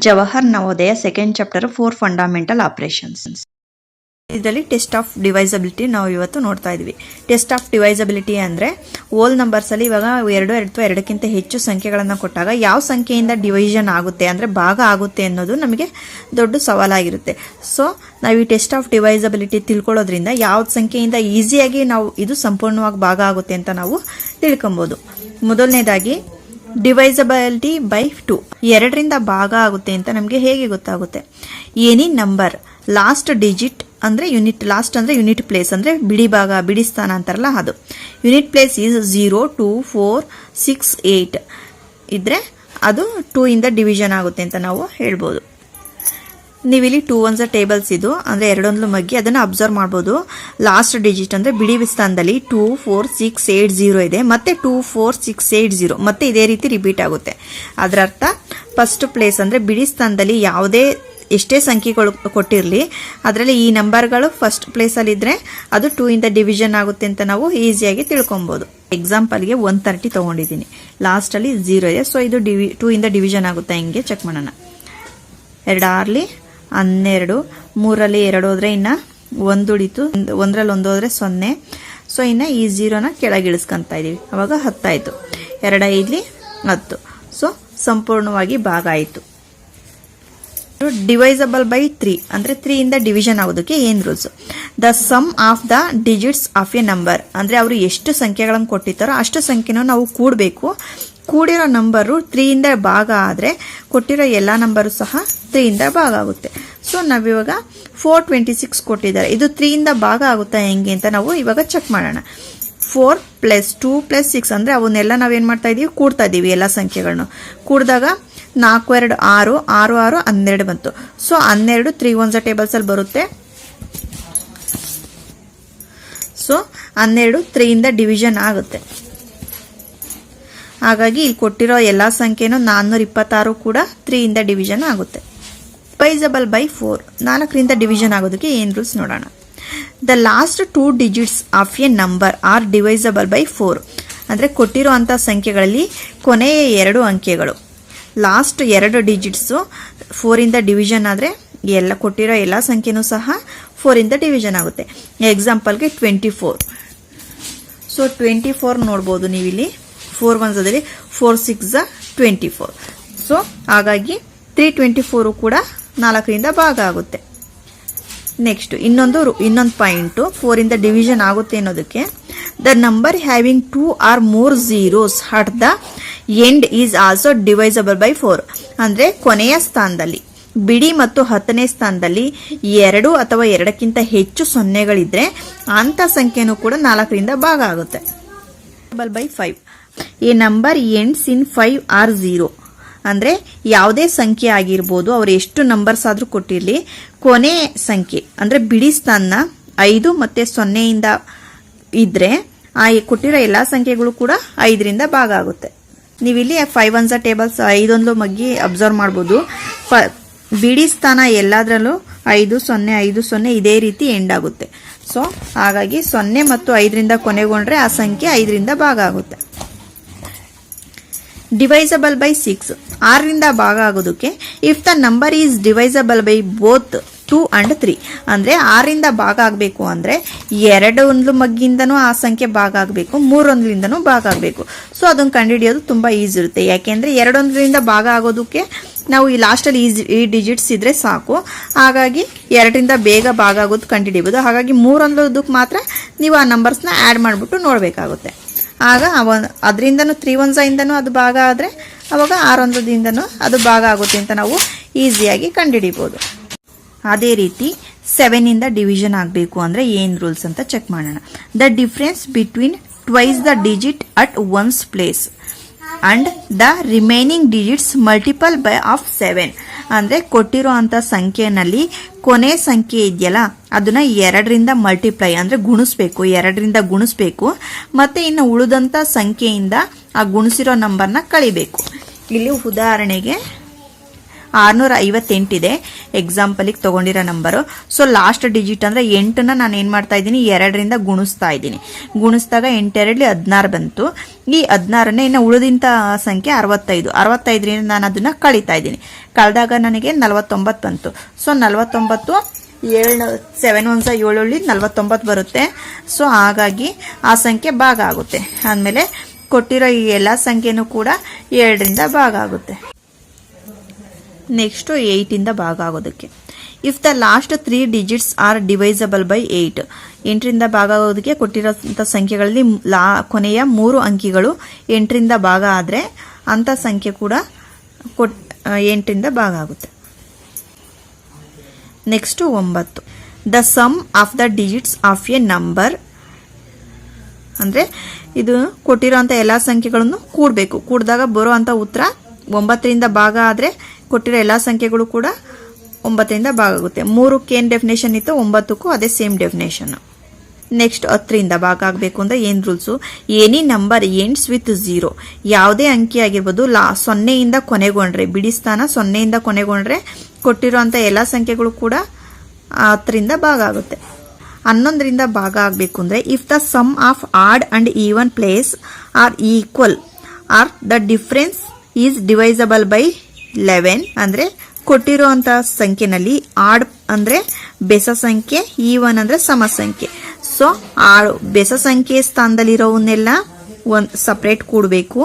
Jawahar Navodaya second chapter four fundamental operations ಇದರಲ್ಲಿ test of divisibility ನಾವು ಇವತ್ತು ನೋಡ್ತಾ ಇದ್ವಿ. ಟೆಸ್ಟ್ ಆಫ್ ಡಿವೈಸಬಿಲಿಟಿ ಅಂದರೆ ಓಲ್ ನಂಬರ್ಸಲ್ಲಿ ಇವಾಗ ಎರಡು ಎರಡು ಅಥವಾ ಎರಡಕ್ಕಿಂತ ಹೆಚ್ಚು ಸಂಖ್ಯೆಗಳನ್ನು ಕೊಟ್ಟಾಗ ಯಾವ ಸಂಖ್ಯೆಯಿಂದ ಡಿವಿಷನ್ ಆಗುತ್ತೆ ಅಂದರೆ ಭಾಗ ಆಗುತ್ತೆ ಅನ್ನೋದು ನಮಗೆ ದೊಡ್ಡ ಸವಾಲಾಗಿರುತ್ತೆ. ಸೊ ನಾವು ಈ ಟೆಸ್ಟ್ ಆಫ್ ಡಿವೈಸಬಿಲಿಟಿ ತಿಳ್ಕೊಳ್ಳೋದ್ರಿಂದ ಯಾವ ಸಂಖ್ಯೆಯಿಂದ ಈಸಿಯಾಗಿ ನಾವು ಇದು ಸಂಪೂರ್ಣವಾಗಿ ಭಾಗ ಆಗುತ್ತೆ ಅಂತ ನಾವು ತಿಳ್ಕೊಬೋದು. ಮೊದಲನೇದಾಗಿ ಡಿವೈಸಬಿಲಿಟಿ ಬೈ ಟು ಎರಡರಿಂದ ಭಾಗ ಆಗುತ್ತೆ ಅಂತ ನಮಗೆ ಹೇಗೆ ಗೊತ್ತಾಗುತ್ತೆ? ಎನಿ ನಂಬರ್ ಲಾಸ್ಟ್ ಡಿಜಿಟ್ ಅಂದರೆ ಯೂನಿಟ್ ಲಾಸ್ಟ್ ಅಂದರೆ ಯೂನಿಟ್ ಪ್ಲೇಸ್ ಅಂದರೆ ಬಿಡಿ ಭಾಗ ಬಿಡಿ ಸ್ಥಾನ ಅಂತಾರಲ್ಲ ಅದು. Unit place is zero two four six eight ಇದ್ರೆ ಅದು ಟೂ ಇಂದ ಡಿವಿಷನ್ ಆಗುತ್ತೆ ಅಂತ ನಾವು ಹೇಳ್ಬೋದು. ನೀವಿಲ್ಲಿ ಟೂ ಒನ್ಸ ಟೇಬಲ್ಸ್ ಇದು, ಅಂದರೆ ಎರಡೊಂದು ಮಗ್ಗಿ, ಅದನ್ನು ಅಬ್ಸರ್ವ್ ಮಾಡ್ಬೋದು. ಲಾಸ್ಟ್ ಡಿಜಿಟ್ ಅಂದರೆ ಬಿಡಿ ಸ್ಥಾನದಲ್ಲಿ two four six eight zero ಇದೆ. ಮತ್ತೆ two four six eight zero ಮತ್ತೆ ಇದೇ ರೀತಿ ರಿಪೀಟ್ ಆಗುತ್ತೆ. ಅದರ ಅರ್ಥ ಫಸ್ಟ್ ಪ್ಲೇಸ್ ಅಂದರೆ ಬಿಡಿ ಸ್ಥಾನದಲ್ಲಿ ಯಾವುದೇ ಎಷ್ಟೇ ಸಂಖ್ಯೆಗಳು ಕೊಟ್ಟಿರಲಿ, ಅದರಲ್ಲಿ ಈ ನಂಬರ್ಗಳು ಫಸ್ಟ್ ಪ್ಲೇಸಲ್ಲಿದ್ದರೆ ಅದು ಟೂ ಇಂದ ಡಿವಿಷನ್ ಆಗುತ್ತೆ ಅಂತ ನಾವು ಈಸಿಯಾಗಿ ತಿಳ್ಕೊಬೋದು. ಎಕ್ಸಾಂಪಲ್ಗೆ ಒನ್ ತರ್ಟಿ ತಗೊಂಡಿದ್ದೀನಿ. ಲಾಸ್ಟಲ್ಲಿ ಝೀರೋ ಇದೆ. ಸೊ ಇದು ಡಿವಿ ಟೂ ಇಂದ ಡಿವಿಷನ್ ಆಗುತ್ತೆ. ಹಿಂಗೆ ಚೆಕ್ ಮಾಡೋಣ. ಎರಡು ಆರ್ಲಿ ಹನ್ನೆರಡು ಮೂರಲ್ಲಿ ಎರಡು ಹೋದ್ರೆ ಇನ್ನ ಒಂದು ಉಳಿತು ಒಂದರಲ್ಲಿ ಒಂದು ಹೋದ್ರೆ ಸೊನ್ನೆ. ಸೊ ಇನ್ನ ಈ ಜೀರೋನ ಕೆಳಗಿಳಿಸ್ಕೊಂತ ಇದೀವಿ. ಅವಾಗ ಹತ್ತಾಯ್ತು. ಎರಡ ಇಲ್ಲಿ ಹತ್ತು. ಸೊ ಸಂಪೂರ್ಣವಾಗಿ ಭಾಗ ಆಯಿತು. ಡಿವೈಸಬಲ್ ಬೈ ತ್ರೀ ಅಂದ್ರೆ ಇಂದ ಡಿವಿಷನ್ ಆಗೋದಕ್ಕೆ ಏನ್ rules the sum of the digits of a number ಅಂದ್ರೆ ಅವರು ಎಷ್ಟು ಸಂಖ್ಯೆಗಳನ್ನು ಕೊಟ್ಟಿರ್ತಾರೋ ಅಷ್ಟು ಸಂಖ್ಯೆನೂ ನಾವು ಕೂಡಬೇಕು. ಕೂಡಿರೋ ನಂಬರು ತ್ರೀ ಇಂದ ಭಾಗ ಆದರೆ ಕೊಟ್ಟಿರೋ ಎಲ್ಲಾ ನಂಬರು ಸಹ ತ್ರೀಯಿಂದ ಭಾಗ ಆಗುತ್ತೆ. ಸೊ ನಾವಿವಾಗ ಫೋರ್ ಟ್ವೆಂಟಿ ಸಿಕ್ಸ್ ಕೊಟ್ಟಿದ್ದಾರೆ. ಇದು ತ್ರೀಯಿಂದ ಭಾಗ ಆಗುತ್ತಾ ಹೆಂಗೆ ಅಂತ ನಾವು ಇವಾಗ ಚೆಕ್ ಮಾಡೋಣ. Four plus two plus six ಅಂದರೆ ಅವನ್ನೆಲ್ಲ ನಾವೇನು ಮಾಡ್ತಾ ಇದ್ದೀವಿ ಕೂಡ್ತಾ ಇದ್ದೀವಿ ಎಲ್ಲ ಸಂಖ್ಯೆಗಳನ್ನು ಕೂಡಿದಾಗ ನಾಲ್ಕು, ಎರಡು, ಆರು ಆರು ಆರು, ಹನ್ನೆರಡು ಬಂತು. ಸೊ ಹನ್ನೆರಡು ತ್ರೀ ಒನ್ಸ ಟೇಬಲ್ಸಲ್ಲಿ ಬರುತ್ತೆ. ಸೊ ಹನ್ನೆರಡು ತ್ರೀಯಿಂದ ಡಿವಿಷನ್ ಆಗುತ್ತೆ. ಹಾಗಾಗಿ ಇಲ್ಲಿ ಕೊಟ್ಟಿರೋ ಎಲ್ಲ ಸಂಖ್ಯೆನೂ ನಾನ್ನೂರ ಇಪ್ಪತ್ತಾರು ಕೂಡ ತ್ರೀಯಿಂದ ಡಿವಿಷನ್ ಆಗುತ್ತೆ. ಡಿವೈಸಬಲ್ ಬೈ ಫೋರ್ ನಾಲ್ಕರಿಂದ ಡಿವಿಷನ್ ಆಗೋದಕ್ಕೆ ಏನ್ ರೂಲ್ಸ್ ನೋಡೋಣ. The last two digits of a number are divisible by four ಅಂದರೆ ಕೊಟ್ಟಿರೋ ಅಂಥ ಸಂಖ್ಯೆಗಳಲ್ಲಿ ಕೊನೆಯ ಎರಡು ಅಂಕೆಗಳು. ಲಾಸ್ಟ್ ಎರಡು ಡಿಜಿಟ್ಸು ಫೋರಿಂದ ಡಿವಿಷನ್ ಆದರೆ ಎಲ್ಲ ಕೊಟ್ಟಿರೋ ಎಲ್ಲ ಸಂಖ್ಯೆನೂ ಸಹ ಫೋರಿಂದ ಡಿವಿಷನ್ ಆಗುತ್ತೆ. ಎಕ್ಸಾಂಪಲ್ಗೆ twenty four so twenty four ನೋಡ್ಬೋದು ನೀವಿಲ್ಲಿ. Four ಒನ್ಸದಲ್ಲಿ four six twenty four so ಹಾಗಾಗಿ ತ್ರೀ ಟ್ವೆಂಟಿ ಫೋರು ಕೂಡ ನಾಲ್ಕರಿಂದ ಭಾಗ ಆಗುತ್ತೆ. ನೆಕ್ಸ್ಟ್ ಇನ್ನೊಂದು ಇನ್ನೊಂದು ಪಾಯಿಂಟು ಫೋರ್ ಇಂದ ಡಿವಿಷನ್ ಆಗುತ್ತೆ ಅನ್ನೋದಕ್ಕೆ. The number having two or more zeros at the end is also divisible by four ಅಂದ್ರೆ ಕೊನೆಯ ಸ್ಥಾನದಲ್ಲಿ, ಬಿಡಿ ಮತ್ತು ಹತ್ತನೇ ಸ್ಥಾನದಲ್ಲಿ ಎರಡು ಅಥವಾ ಎರಡಕ್ಕಿಂತ ಹೆಚ್ಚು ಸೊನ್ನೆಗಳಿದ್ರೆ ಅಂಥ ಸಂಖ್ಯೆನೂ ಕೂಡ ನಾಲ್ಕರಿಂದ ಭಾಗ ಆಗುತ್ತೆ. By five a number ends in five or zero ಅಂದ್ರೆ ಯಾವುದೇ ಸಂಖ್ಯೆ ಆಗಿರ್ಬೋದು, ಅವ್ರು ಎಷ್ಟು ನಂಬರ್ಸ್ ಆದ್ರೂ ಕೊಟ್ಟಿರಲಿ, ಕೊನೆ ಸಂಖ್ಯೆ, ಅಂದ್ರೆ ಬಿಡಿ ಸ್ಥಾನ ಐದು ಮತ್ತೆ ಸೊನ್ನೆಯಿಂದ ಇದ್ರೆ, ಆ ಕೊಟ್ಟಿರೋ ಎಲ್ಲಾ ಸಂಖ್ಯೆಗಳು ಕೂಡ ಐದರಿಂದ ಭಾಗ ಆಗುತ್ತೆ. ನೀವಿಲ್ಲಿ ಫೈವ್ ಒನ್ಸ ಟೇಬಲ್ಸ್ ಐದೊಂದು ಮಗ್ಗಿ ಅಬ್ಸರ್ವ್ ಮಾಡ್ಬೋದು. ಪ- ಬಿಡಿ ಸ್ಥಾನ ಎಲ್ಲದರಲ್ಲೂ ಐದು, ಸೊನ್ನೆ ಐದು, ಸೊನ್ನೆ ಇದೇ ರೀತಿ ಎಂಡ್ ಆಗುತ್ತೆ. ಸೊ ಹಾಗಾಗಿ ಸೊನ್ನೆ ಮತ್ತು ಐದರಿಂದ ಕೊನೆಗೊಂಡ್ರೆ ಆ ಸಂಖ್ಯೆ ಐದರಿಂದ ಭಾಗ ಆಗುತ್ತೆ. ಡಿವೈಸಬಲ್ ಬೈ ಸಿಕ್ಸ್ ಆರರಿಂದ ಭಾಗ ಆಗೋದಕ್ಕೆ if the number is divisible by both two and three ಅಂದರೆ ಆರರಿಂದ ಭಾಗ ಆಗಬೇಕು ಅಂದರೆ ಎರಡೊಂದು ಮಗ್ಗಿಂದನೂ ಆ ಸಂಖ್ಯೆ ಭಾಗ ಆಗಬೇಕು, ಮೂರೊಂದರಿಂದನೂ ಭಾಗ ಆಗಬೇಕು. ಸೊ ಅದನ್ನು ಕಂಡುಹಿಡಿಯೋದು ತುಂಬ ಈಸಿ ಇರುತ್ತೆ. ಯಾಕೆಂದರೆ ಎರಡೊಂದರಿಂದ ಭಾಗ ಆಗೋದಕ್ಕೆ ನಾವು ಈ ಲಾಸ್ಟಲ್ಲಿ ಈಸಿ ಈ ಡಿಜಿಟ್ಸ್ ಇದ್ದರೆ ಸಾಕು. ಹಾಗಾಗಿ ಎರಡರಿಂದ ಬೇಗ ಭಾಗ ಆಗೋದು ಕಂಡುಹಿಡಿಯಬಹುದು ಹಾಗಾಗಿ ಮೂರೊಂದಕ್ಕೆ ಮಾತ್ರ ನೀವು ಆ ನಂಬರ್ಸ್ನ ಆ್ಯಡ್ ಮಾಡಿಬಿಟ್ಟು ನೋಡಬೇಕಾಗುತ್ತೆ. ಆಗ ಅವ ಅದರಿಂದನೂ ತ್ರೀ ಒನ್ಸ ಇಂದನೂ ಅದು ಭಾಗ ಆದರೆ ಅವಾಗ ಆರೊಂದದಿಂದನೂ ಅದು ಭಾಗ ಆಗುತ್ತೆ ಅಂತ ನಾವು ಈಸಿಯಾಗಿ ಕಂಡುಹಿಡಿಬೋದು. ಅದೇ ರೀತಿ ಸೆವೆನಿಂದ ಡಿವಿಷನ್ ಆಗಬೇಕು ಅಂದರೆ ಏನು ರೂಲ್ಸ್ ಅಂತ ಚೆಕ್ ಮಾಡೋಣ. The difference between twice the digit at ones place and the remaining digits multiple by of seven ಅಂದ್ರೆ ಕೊಟ್ಟಿರೋ ಅಂಥ ಸಂಖ್ಯೆನಲ್ಲಿ ಕೊನೆ ಸಂಖ್ಯೆ ಇದೆಯಲ್ಲ, ಅದನ್ನ ಎರಡರಿಂದ ಮಲ್ಟಿಪ್ಲೈ ಅಂದ್ರೆ ಗುಣಿಸ್ಬೇಕು, ಎರಡರಿಂದ ಗುಣಿಸ್ಬೇಕು, ಮತ್ತೆ ಇನ್ನು ಉಳಿದಂತ ಸಂಖ್ಯೆಯಿಂದ ಆ ಗುಣಿಸಿರೋ ನಂಬರ್ನ ಕಳಿಬೇಕು. ಇಲ್ಲಿ ಉದಾಹರಣೆಗೆ ಆರ್ನೂರ ಐವತ್ತೆಂಟಿದೆ ಎಕ್ಸಾಂಪಲಿಗೆ ತಗೊಂಡಿರೋ ನಂಬರು ಸೊ ಲಾಸ್ಟ್ ಡಿಜಿಟ್ ಅಂದರೆ ಎಂಟನ್ನ ನಾನು ಏನು ಮಾಡ್ತಾ ಇದ್ದೀನಿ? ಎರಡರಿಂದ ಗುಣಿಸ್ತಾ ಇದ್ದೀನಿ. ಗುಣಿಸಿದಾಗ ಎಂಟೆರಡ್ಲಿ ಹದಿನಾರು ಬಂತು. ಈ ಹದಿನಾರನ್ನೇ ಇನ್ನು ಉಳಿದಿಂತ ಸಂಖ್ಯೆ ಅರವತ್ತೈದು. ಅರವತ್ತೈದರಿಂದ ನಾನು ಅದನ್ನು ಕಳೀತಾ ಇದ್ದೀನಿ. ಕಳೆದಾಗ ನನಗೆ ನಲವತ್ತೊಂಬತ್ತು ಬಂತು. ಸೊ ನಲವತ್ತೊಂಬತ್ತು, ಏಳು ಸೆವೆನ್ ಒನ್ಸ ಏಳೊಳ್ಳಿ ನಲವತ್ತೊಂಬತ್ತು ಬರುತ್ತೆ. ಸೊ ಹಾಗಾಗಿ ಆ ಸಂಖ್ಯೆ ಭಾಗ ಆಗುತ್ತೆ. ಆದಮೇಲೆ ಕೊಟ್ಟಿರೋ ಈ ಎಲ್ಲ ಸಂಖ್ಯೆನೂ ಕೂಡ ಎರಡರಿಂದ ಭಾಗ ಆಗುತ್ತೆ. ನೆಕ್ಸ್ಟು ಏಯ್ಟಿಂದ ಭಾಗ ಆಗೋದಕ್ಕೆ. If the last three digits are divisible by eight ಎಂಟರಿಂದ ಭಾಗ ಆಗೋದಕ್ಕೆ ಕೊಟ್ಟಿರೋಂಥ ಸಂಖ್ಯೆಗಳಲ್ಲಿ ಲಾ, ಕೊನೆಯ ಮೂರು ಅಂಕಿಗಳು ಎಂಟರಿಂದ ಭಾಗ ಆದರೆ ಅಂಥ ಸಂಖ್ಯೆ ಕೂಡ ಕೊಟ್ ಎಂಟರಿಂದ ಭಾಗ ಆಗುತ್ತೆ. ನೆಕ್ಸ್ಟು ಒಂಬತ್ತು. The sum of the digits of a number ಅಂದರೆ ಇದು ಕೊಟ್ಟಿರೋಂಥ ಎಲ್ಲ ಸಂಖ್ಯೆಗಳನ್ನು ಕೂಡಬೇಕು. ಕೂಡಿದಾಗ ಬರೋ ಅಂಥ ಉತ್ತರ ಒಂಬತ್ತರಿಂದ ಭಾಗ ಆದರೆ ಕೊಟ್ಟಿರೋ ಎಲ್ಲ ಸಂಖ್ಯೆಗಳು ಕೂಡ ಒಂಬತ್ತರಿಂದ ಭಾಗ ಆಗುತ್ತೆ ಮೂರಕ್ಕೆ ಏನು ಡೆಫಿನೇಷನ್ ಇತ್ತು ಒಂಬತ್ತಕ್ಕೂ ಅದೇ ಸೇಮ್ ಡೆಫಿನೇಷನ್ ನೆಕ್ಸ್ಟ್ ಹತ್ತರಿಂದ ಭಾಗ ಆಗಬೇಕು ಅಂದರೆ ಏನು rules any number ends with zero ಯಾವುದೇ ಅಂಕಿ ಆಗಿರ್ಬೋದು, ಲಾ, ಸೊನ್ನೆಯಿಂದ ಕೊನೆಗೊಂಡ್ರೆ ಬಿಡಿಸ್ತಾನ ಸೊನ್ನೆಯಿಂದ ಕೊನೆಗೊಂಡ್ರೆ ಕೊಟ್ಟಿರೋಂಥ ಎಲ್ಲ ಸಂಖ್ಯೆಗಳು ಕೂಡ ಹತ್ತರಿಂದ ಭಾಗ ಆಗುತ್ತೆ. ಹನ್ನೊಂದರಿಂದ ಭಾಗ ಆಗಬೇಕು ಅಂದರೆ if the sum of odd and even place are equal or the difference is divisible by eleven ಅಂದರೆ ಕೊಟ್ಟಿರುವಂಥ ಸಂಖ್ಯೆನಲ್ಲಿ ಆಡ್ ಅಂದರೆ ಬೆಸ ಸಂಖ್ಯೆ ಈವನ್ ಅಂದರೆ ಸಮ ಸಂಖ್ಯೆ. ಸೊ ಆ ಬೆಸ ಸಂಖ್ಯೆ ಸ್ಥಾನದಲ್ಲಿರೋವನ್ನೆಲ್ಲ ಒಂದು ಸಪ್ರೇಟ್ ಕೂಡಬೇಕು.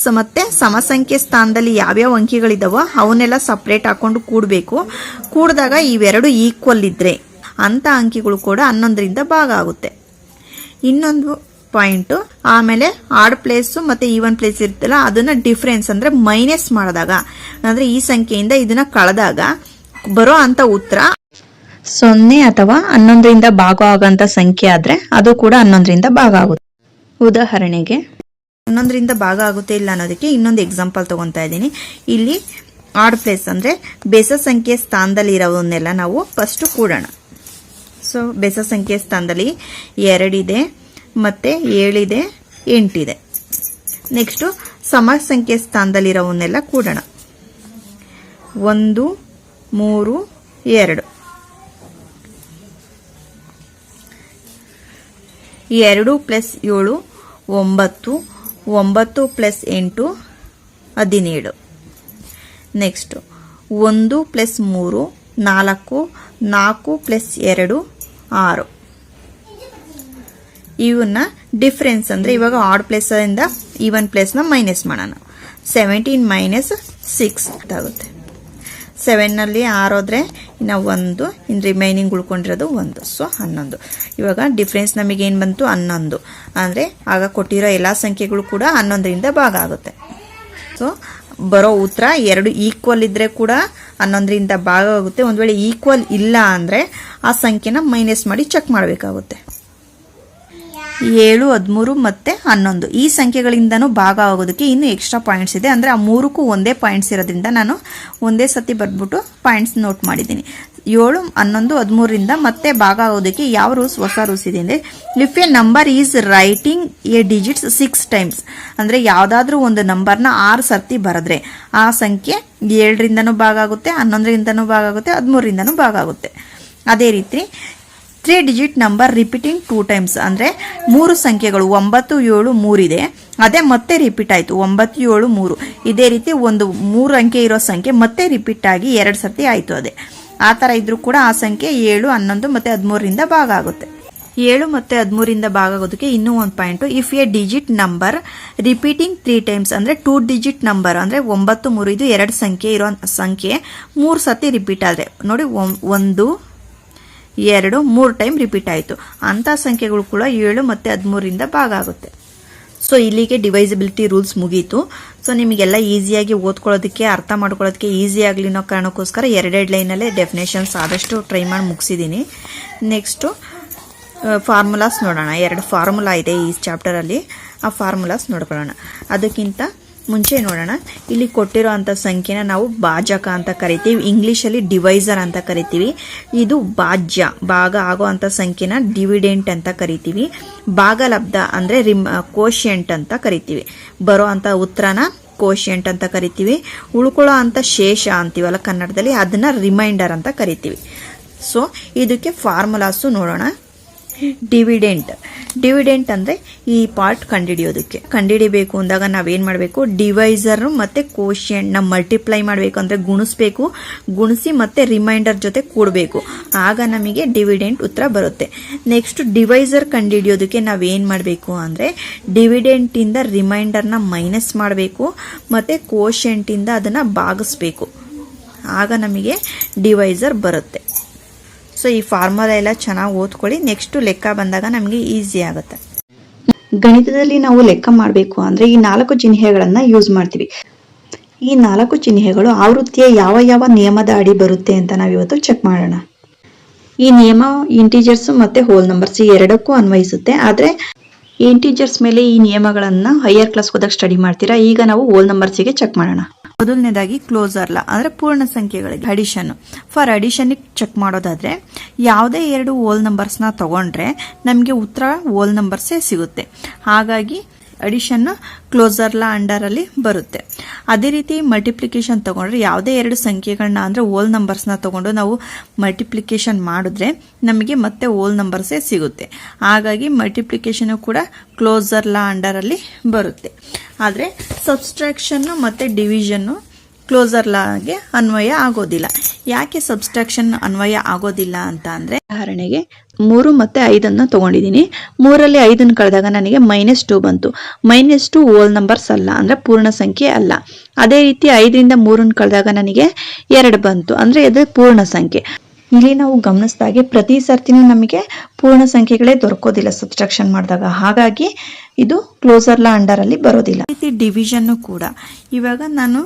ಸೊ ಮತ್ತೆ ಸಮ ಸಂಖ್ಯೆ ಸ್ಥಾನದಲ್ಲಿ ಯಾವ್ಯಾವ ಅಂಕಿಗಳಿದಾವೋ ಅವನ್ನೆಲ್ಲ ಸಪ್ರೇಟ್ ಹಾಕೊಂಡು ಕೂಡಬೇಕು. ಕೂಡಿದಾಗ ಇವೆರಡು ಈಕ್ವಲ್ ಇದ್ದರೆ ಅಂಥ ಅಂಕಿಗಳು ಕೂಡ ಹನ್ನೊಂದರಿಂದ ಭಾಗ ಆಗುತ್ತೆ. ಇನ್ನೊಂದು ಪಾಯಿಂಟು. ಆಮೇಲೆ ಆಡ್ ಪ್ಲೇಸ್ ಮತ್ತೆ ಈವನ್ ಪ್ಲೇಸ್ ಇರುತ್ತಲ್ಲ, ಅದನ್ನ ಡಿಫ್ರೆನ್ಸ್ ಅಂದ್ರೆ ಮೈನಸ್ ಮಾಡಿದಾಗ. ಅಂದ್ರೆ ಈ ಸಂಖ್ಯೆಯಿಂದ ಇದನ್ನ ಕಳೆದಾಗ ಬರೋ ಅಂತ ಉತ್ತರ. ಸೊನ್ನೆ ಅಥವಾ ಹನ್ನೊಂದರಿಂದ ಭಾಗ ಆಗಂತ ಸಂಖ್ಯೆ ಆದ್ರೆ ಅದು ಕೂಡ ಹನ್ನೊಂದರಿಂದ ಭಾಗ ಆಗುತ್ತೆ. ಉದಾಹರಣೆಗೆ, ಹನ್ನೊಂದರಿಂದ ಭಾಗ ಆಗುತ್ತೆ ಇಲ್ಲ ಅನ್ನೋದಕ್ಕೆ ಇನ್ನೊಂದು ಎಕ್ಸಾಂಪಲ್ ತಗೊಂತಾ ಇದ್ದೀನಿ. ಇಲ್ಲಿ ಆಡ್ ಪ್ಲೇಸ್ ಅಂದ್ರೆ ಬೆಸ ಸಂಖ್ಯೆ ಸ್ಥಾನದಲ್ಲಿ ಇರೋವನ್ನೆಲ್ಲ ನಾವು ಫಸ್ಟ್ ಕೂಡೋಣ. ಸೊ ಬೆಸ ಸಂಖ್ಯೆ ಸ್ಥಾನದಲ್ಲಿ ಎರಡಿದೆ. ಮತ್ತೆ ಏಳಿದೆ, ಎಂಟಿದೆ. ನೆಕ್ಸ್ಟು ಸಮ ಸಂಖ್ಯೆ ಸ್ಥಾನದಲ್ಲಿರೋವನ್ನೆಲ್ಲ ಕೂಡೋಣ. ಒಂದು, ಮೂರು, ಎರಡು. ಎರಡು ಪ್ಲಸ್ ಏಳು, ಒಂಬತ್ತು. ಒಂಬತ್ತು ಪ್ಲಸ್ ಎಂಟು, ಹದಿನೇಳು. ನೆಕ್ಸ್ಟು ಒಂದು ಪ್ಲಸ್ ಮೂರು, ನಾಲ್ಕು. ನಾಲ್ಕು ಪ್ಲಸ್ ಎರಡು, ಆರು. ಇವನ್ನ ಡಿಫ್ರೆನ್ಸ್ ಅಂದರೆ ಇವಾಗ ಆಡ್ ಪ್ಲೇಸಿಂದ ಈವನ್ ಪ್ಲೇಸ್ನ ಮೈನಸ್ ಮಾಡೋಣ. ಸೆವೆಂಟೀನ್ ಮೈನಸ್ ಸಿಕ್ಸ್ ಆಗುತ್ತೆ ಸೆವೆನ್ನಲ್ಲಿ ಆರೋದ್ರೆ ಇನ್ನು ಒಂದು ಇನ್ನು ರಿಮೈನಿಂಗ್ ಉಳ್ಕೊಂಡಿರೋದು ಒಂದು ಸೊ ಹನ್ನೊಂದು. ಇವಾಗ ಡಿಫ್ರೆನ್ಸ್ ನಮಗೆ ಏನು ಬಂತು? ಹನ್ನೊಂದು. ಅಂದರೆ ಆಗ ಕೊಟ್ಟಿರೋ ಎಲ್ಲ ಸಂಖ್ಯೆಗಳು ಕೂಡ ಹನ್ನೊಂದರಿಂದ ಭಾಗ ಆಗುತ್ತೆ. ಸೊ ಬರೋ ಉತ್ತರ ಎರಡು ಈಕ್ವಲ್ ಇದ್ದರೆ ಕೂಡ ಹನ್ನೊಂದರಿಂದ ಭಾಗ ಆಗುತ್ತೆ ಒಂದು ವೇಳೆ ಈಕ್ವಲ್ ಇಲ್ಲ ಅಂದರೆ ಆ ಸಂಖ್ಯೆನ ಮೈನಸ್ ಮಾಡಿ ಚೆಕ್ ಮಾಡಬೇಕಾಗುತ್ತೆ. ಏಳು, ಹದಿಮೂರು ಮತ್ತು ಹನ್ನೊಂದು. ಈ ಸಂಖ್ಯೆಗಳಿಂದನೂ ಭಾಗ ಆಗೋದಕ್ಕೆ ಇನ್ನೂ ಎಕ್ಸ್ಟ್ರಾ ಪಾಯಿಂಟ್ಸ್ ಇದೆ. ಅಂದರೆ ಆ ಮೂರಕ್ಕೂ ಒಂದೇ ಪಾಯಿಂಟ್ಸ್ ಇರೋದ್ರಿಂದ ನಾನು ಒಂದೇ ಸತಿ ಬರ್ಬಿಟ್ಟು ಪಾಯಿಂಟ್ಸ್ ನೋಟ್ ಮಾಡಿದ್ದೀನಿ. ಏಳು, ಹನ್ನೊಂದು, ಹದಿಮೂರರಿಂದ ಮತ್ತೆ ಭಾಗ ಆಗೋದಕ್ಕೆ ಯಾವ ರೂಲ್ಸ್ ಹೊಸ ರೂಲ್ಸ್ ಇದೆ ಅಂದರೆ if a number is writing a digits six times ಅಂದರೆ ಯಾವುದಾದ್ರೂ ಒಂದು ನಂಬರ್ನ ಆರು ಸರ್ತಿ ಬರೆದ್ರೆ, ಆ ಸಂಖ್ಯೆ ಏಳರಿಂದನೂ ಭಾಗ ಆಗುತ್ತೆ ಹನ್ನೊಂದರಿಂದನೂ ಭಾಗ ಆಗುತ್ತೆ ಹದಿಮೂರರಿಂದನೂ ಭಾಗ ಆಗುತ್ತೆ ಅದೇ ರೀತಿ three digit number repeating two times ಅಂದರೆ ಮೂರು ಸಂಖ್ಯೆಗಳು, ಒಂಬತ್ತು, ಏಳು ಮೂರಿದೆ ಅದೇ ಮತ್ತೆ ರಿಪೀಟ್ ಆಯಿತು, ಒಂಬತ್ತು, ಏಳು, ಮೂರು. ಇದೇ ರೀತಿ ಒಂದು ಮೂರು ಅಂಕೆ ಇರೋ ಸಂಖ್ಯೆ ಮತ್ತೆ ರಿಪೀಟ್ ಆಗಿ ಎರಡು ಸರ್ತಿ ಆಯಿತು ಅದೇ. ಆ ಥರ ಇದ್ರೂ ಕೂಡ ಆ ಸಂಖ್ಯೆ ಏಳು, ಹನ್ನೊಂದು ಮತ್ತು ಹದಿಮೂರರಿಂದ ಭಾಗ ಆಗುತ್ತೆ. ಏಳು ಮತ್ತು ಹದಿಮೂರಿಂದ ಭಾಗ ಆಗೋದಕ್ಕೆ ಇನ್ನೂ ಒಂದು point if a digit number repeating three times ಅಂದರೆ ಟೂ ಡಿಜಿಟ್ ನಂಬರ್ ಅಂದರೆ ಒಂಬತ್ತು, ಮೂರು, ಇದು ಎರಡು ಸಂಖ್ಯೆ ಇರೋ ಸಂಖ್ಯೆ ಮೂರು ಸರ್ತಿ ರಿಪೀಟ್ ಆದರೆ, ನೋಡಿ ಒಂದು ಎರಡು, ಮೂರು ಟೈಮ್ ರಿಪೀಟ್ ಆಯಿತು. ಅಂಥ ಸಂಖ್ಯೆಗಳು ಕೂಡ ಏಳು ಮತ್ತು ಹದಿಮೂರಿಂದ ಭಾಗ ಆಗುತ್ತೆ. ಸೊ ಇಲ್ಲಿಗೆ ಡಿವೈಸಿಬಿಲಿಟಿ ರೂಲ್ಸ್ ಮುಗೀತು. ಸೊ ನಿಮಗೆಲ್ಲ ಈಸಿಯಾಗಿ ಓದ್ಕೊಳ್ಳೋದಕ್ಕೆ, ಅರ್ಥ ಮಾಡ್ಕೊಳ್ಳೋದಕ್ಕೆ ಈಸಿ ಆಗಲಿ ಅನ್ನೋ ಕಾರಣಕ್ಕೋಸ್ಕರ ಎರಡೆರಡು ಲೈನಲ್ಲೇ ಡೆಫಿನೇಷನ್ಸ್ ಆದಷ್ಟು ಟ್ರೈ ಮಾಡಿ ಮುಗಿಸಿದ್ದೀನಿ. ನೆಕ್ಸ್ಟು ಫಾರ್ಮುಲಾಸ್ ನೋಡೋಣ. ಎರಡು ಫಾರ್ಮುಲಾ ಇದೆ ಈ ಚಾಪ್ಟರಲ್ಲಿ ಆ ಫಾರ್ಮುಲಾಸ್ ನೋಡ್ಕೊಳ್ಳೋಣ. ಅದಕ್ಕಿಂತ ಮುಂಚೆ ನೋಡೋಣ. ಇಲ್ಲಿ ಕೊಟ್ಟಿರೋ ಅಂಥ ಸಂಖ್ಯೆನ ನಾವು ಭಾಜಕ ಅಂತ ಕರಿತೀವಿ. ಇಂಗ್ಲೀಷಲ್ಲಿ ಡಿವೈಸರ್ ಅಂತ ಕರಿತೀವಿ. ಇದು ಭಾಜ್ಯ. ಭಾಗ ಆಗೋ ಅಂಥ ಸಂಖ್ಯೆನ ಡಿವಿಡೆಂಟ್ ಅಂತ ಕರಿತೀವಿ. ಭಾಗಲಬ್ಧ ಅಂದರೆ ರಿಮ್ ಕೋಶಿಯಂಟ್ ಅಂತ ಕರಿತೀವಿ. ಬರೋ ಅಂಥ ಉತ್ತರನ ಕೋಶಿಯಂಟ್ ಅಂತ ಕರಿತೀವಿ. ಉಳ್ಕೊಳ್ಳೋ ಅಂಥ ಶೇಷ ಅಂತೀವಲ್ಲ ಕನ್ನಡದಲ್ಲಿ, ಅದನ್ನ ರಿಮೈಂಡರ್ ಅಂತ ಕರಿತೀವಿ. ಸೊ ಇದಕ್ಕೆ ಫಾರ್ಮುಲಾಸು ನೋಡೋಣ. ಡಿವಿಡೆಂಟ್. ಡಿವಿಡೆಂಟ್ ಅಂದರೆ ಈ ಪಾರ್ಟ್ ಕಂಡುಹಿಡಿಯೋದಕ್ಕೆ. ಕಂಡುಹಿಡಿಬೇಕು ಅಂದಾಗ ನಾವೇನು ಮಾಡಬೇಕು? ಡಿವೈಸರ್ ಮತ್ತು ಕೋಶಿಯನ್ನ ಮಲ್ಟಿಪ್ಲೈ ಮಾಡಬೇಕು ಅಂದರೆ ಗುಣಿಸ್ಬೇಕು. ಗುಣಿಸಿ ಮತ್ತು ರಿಮೈಂಡರ್ ಜೊತೆ ಕೂಡಬೇಕು. ಆಗ ನಮಗೆ ಡಿವಿಡೆಂಟ್ ಉತ್ತರ ಬರುತ್ತೆ. ನೆಕ್ಸ್ಟ್ ಡಿವೈಸರ್ ಕಂಡುಹಿಡಿಯೋದಕ್ಕೆ ನಾವೇನು ಮಾಡಬೇಕು ಅಂದರೆ ಡಿವಿಡೆಂಟಿಂದ ರಿಮೈಂಡರ್ನ ಮೈನಸ್ ಮಾಡಬೇಕು ಮತ್ತು ಕೋಶಿಯಂಟಿಂದ ಅದನ್ನು ಭಾಗಿಸ್ಬೇಕು. ಆಗ ನಮಗೆ ಡಿವೈಸರ್ ಬರುತ್ತೆ. ಸೊ ಈ ಫಾರ್ಮುಲಾ ಎಲ್ಲ ಚೆನ್ನಾಗಿ ಓದ್ಕೊಳ್ಳಿ. ನೆಕ್ಸ್ಟ್ ಲೆಕ್ಕ ಬಂದಾಗ ನಮಗೆ ಈಸಿ ಆಗುತ್ತೆ. ಗಣಿತದಲ್ಲಿ ನಾವು ಲೆಕ್ಕ ಮಾಡಬೇಕು ಅಂದ್ರೆ ಈ ನಾಲ್ಕು ಚಿಹ್ನೆಗಳನ್ನು ಯೂಸ್ ಮಾಡ್ತೀವಿ. ಈ ನಾಲ್ಕು ಚಿಹ್ನೆಗಳು ಆವೃತ್ತಿಯ ಯಾವ ಯಾವ ನಿಯಮದ ಅಡಿ ಬರುತ್ತೆ ಅಂತ ನಾವಿವತ್ತು ಚೆಕ್ ಮಾಡೋಣ. ಈ ನಿಯಮ ಇಂಟೀಜರ್ಸ್ ಮತ್ತೆ ಹೋಲ್ ನಂಬರ್ಸ್ ಈ ಎರಡಕ್ಕೂ ಅನ್ವಯಿಸುತ್ತೆ. ಆದ್ರೆ ಇಂಟೀಜರ್ಸ್ ಮೇಲೆ ಈ ನಿಯಮಗಳನ್ನು ಹೈಯರ್ ಕ್ಲಾಸ್ ಹೋದಾಗ ಸ್ಟಡಿ ಮಾಡ್ತೀರಾ? ಈಗ ನಾವು ಹೋಲ್ ನಂಬರ್ಸಿಗೆ ಚೆಕ್ ಮಾಡೋಣ. ಮೊದಲನೇದಾಗಿ ಕ್ಲೋಸರ್ ಲಾ, ಅಂದ್ರೆ ಪೂರ್ಣ ಸಂಖ್ಯೆಗಳಿಗೆ ಅಡಿಷನ್ ಫಾರ್ ಅಡಿಷನ್ ಚೆಕ್ ಮಾಡೋದಾದ್ರೆ, ಯಾವುದೇ ಎರಡು ಓಲ್ನ ತಗೊಂಡ್ರೆ ನಮಗೆ ಉತ್ತರ ಓಲ್ ನಂಬರ್ಸೇ ಸಿಗುತ್ತೆ. ಹಾಗಾಗಿ ಅಡಿಷನ್ ಕ್ಲೋಸರ್ ಅಂಡರಲ್ಲಿ ಬರುತ್ತೆ. ಅದೇ ರೀತಿ ಮಲ್ಟಿಪ್ಲಿಕೇಶನ್ ತಗೊಂಡ್ರೆ ಯಾವುದೇ ಎರಡು ಸಂಖ್ಯೆಗಳನ್ನ ಅಂದರೆ ಓಲ್ ನಂಬರ್ಸ್ನ ತಗೊಂಡು ನಾವು ಮಲ್ಟಿಪ್ಲಿಕೇಶನ್ ಮಾಡಿದ್ರೆ ನಮಗೆ ಮತ್ತೆ ಓಲ್ ನಂಬರ್ಸೇ ಸಿಗುತ್ತೆ. ಹಾಗಾಗಿ ಮಲ್ಟಿಪ್ಲಿಕೇಶನ್ ಕೂಡ ಕ್ಲೋಸರ್ ಅಂಡರಲ್ಲಿ ಬರುತ್ತೆ. ಆದರೆ ಸಬ್ಸ್ಟ್ರಾಕ್ಷನ್ನು ಮತ್ತು ಡಿವಿಷನ್ನು ಕ್ಲೋಸರ್ ಲಾಗೆ ಅನ್ವಯ ಆಗೋದಿಲ್ಲ. ಯಾಕೆ ಸಬ್ಸ್ಟ್ರಾಕ್ಷನ್ ಅನ್ವಯ ಆಗೋದಿಲ್ಲ ಅಂತ ಅಂದರೆ, ಉದಾಹರಣೆಗೆ ಮೂರು ಮತ್ತು ಐದನ್ನು ತಗೊಂಡಿದ್ದೀನಿ. ಮೂರಲ್ಲಿ ಐದನ್ನು ಕಳೆದಾಗ ನನಗೆ ಮೈನಸ್ ಟು ಬಂತು. ಮೈನಸ್ ಟು ಓಲ್ ನಂಬರ್ಸ್ ಅಲ್ಲ, ಅಂದ್ರೆ ಪೂರ್ಣ ಸಂಖ್ಯೆ ಅಲ್ಲ. ಅದೇ ರೀತಿ ಐದರಿಂದ ಮೂರನ್ನು ಕಳೆದಾಗ ನನಗೆ ಎರಡು ಬಂತು, ಅಂದ್ರೆ ಇದು ಪೂರ್ಣ ಸಂಖ್ಯೆ. ಇಲ್ಲಿ ನಾವು ಗಮನಿಸಿದಾಗೆ ಪ್ರತಿ ಸರ್ತಿನೂ ನಮಗೆ ಪೂರ್ಣ ಸಂಖ್ಯೆಗಳೇ ದೊರಕೋದಿಲ್ಲ ಸಬ್ಸ್ಟ್ರಾಕ್ಷನ್ ಮಾಡಿದಾಗ. ಹಾಗಾಗಿ ಇದು ಕ್ಲೋಸರ್ಲ ಅಂಡರಲ್ಲಿ ಬರೋದಿಲ್ಲ. ಅದೇ ರೀತಿ ಡಿವಿಷನ್ ಕೂಡ ಇವಾಗ ನಾನು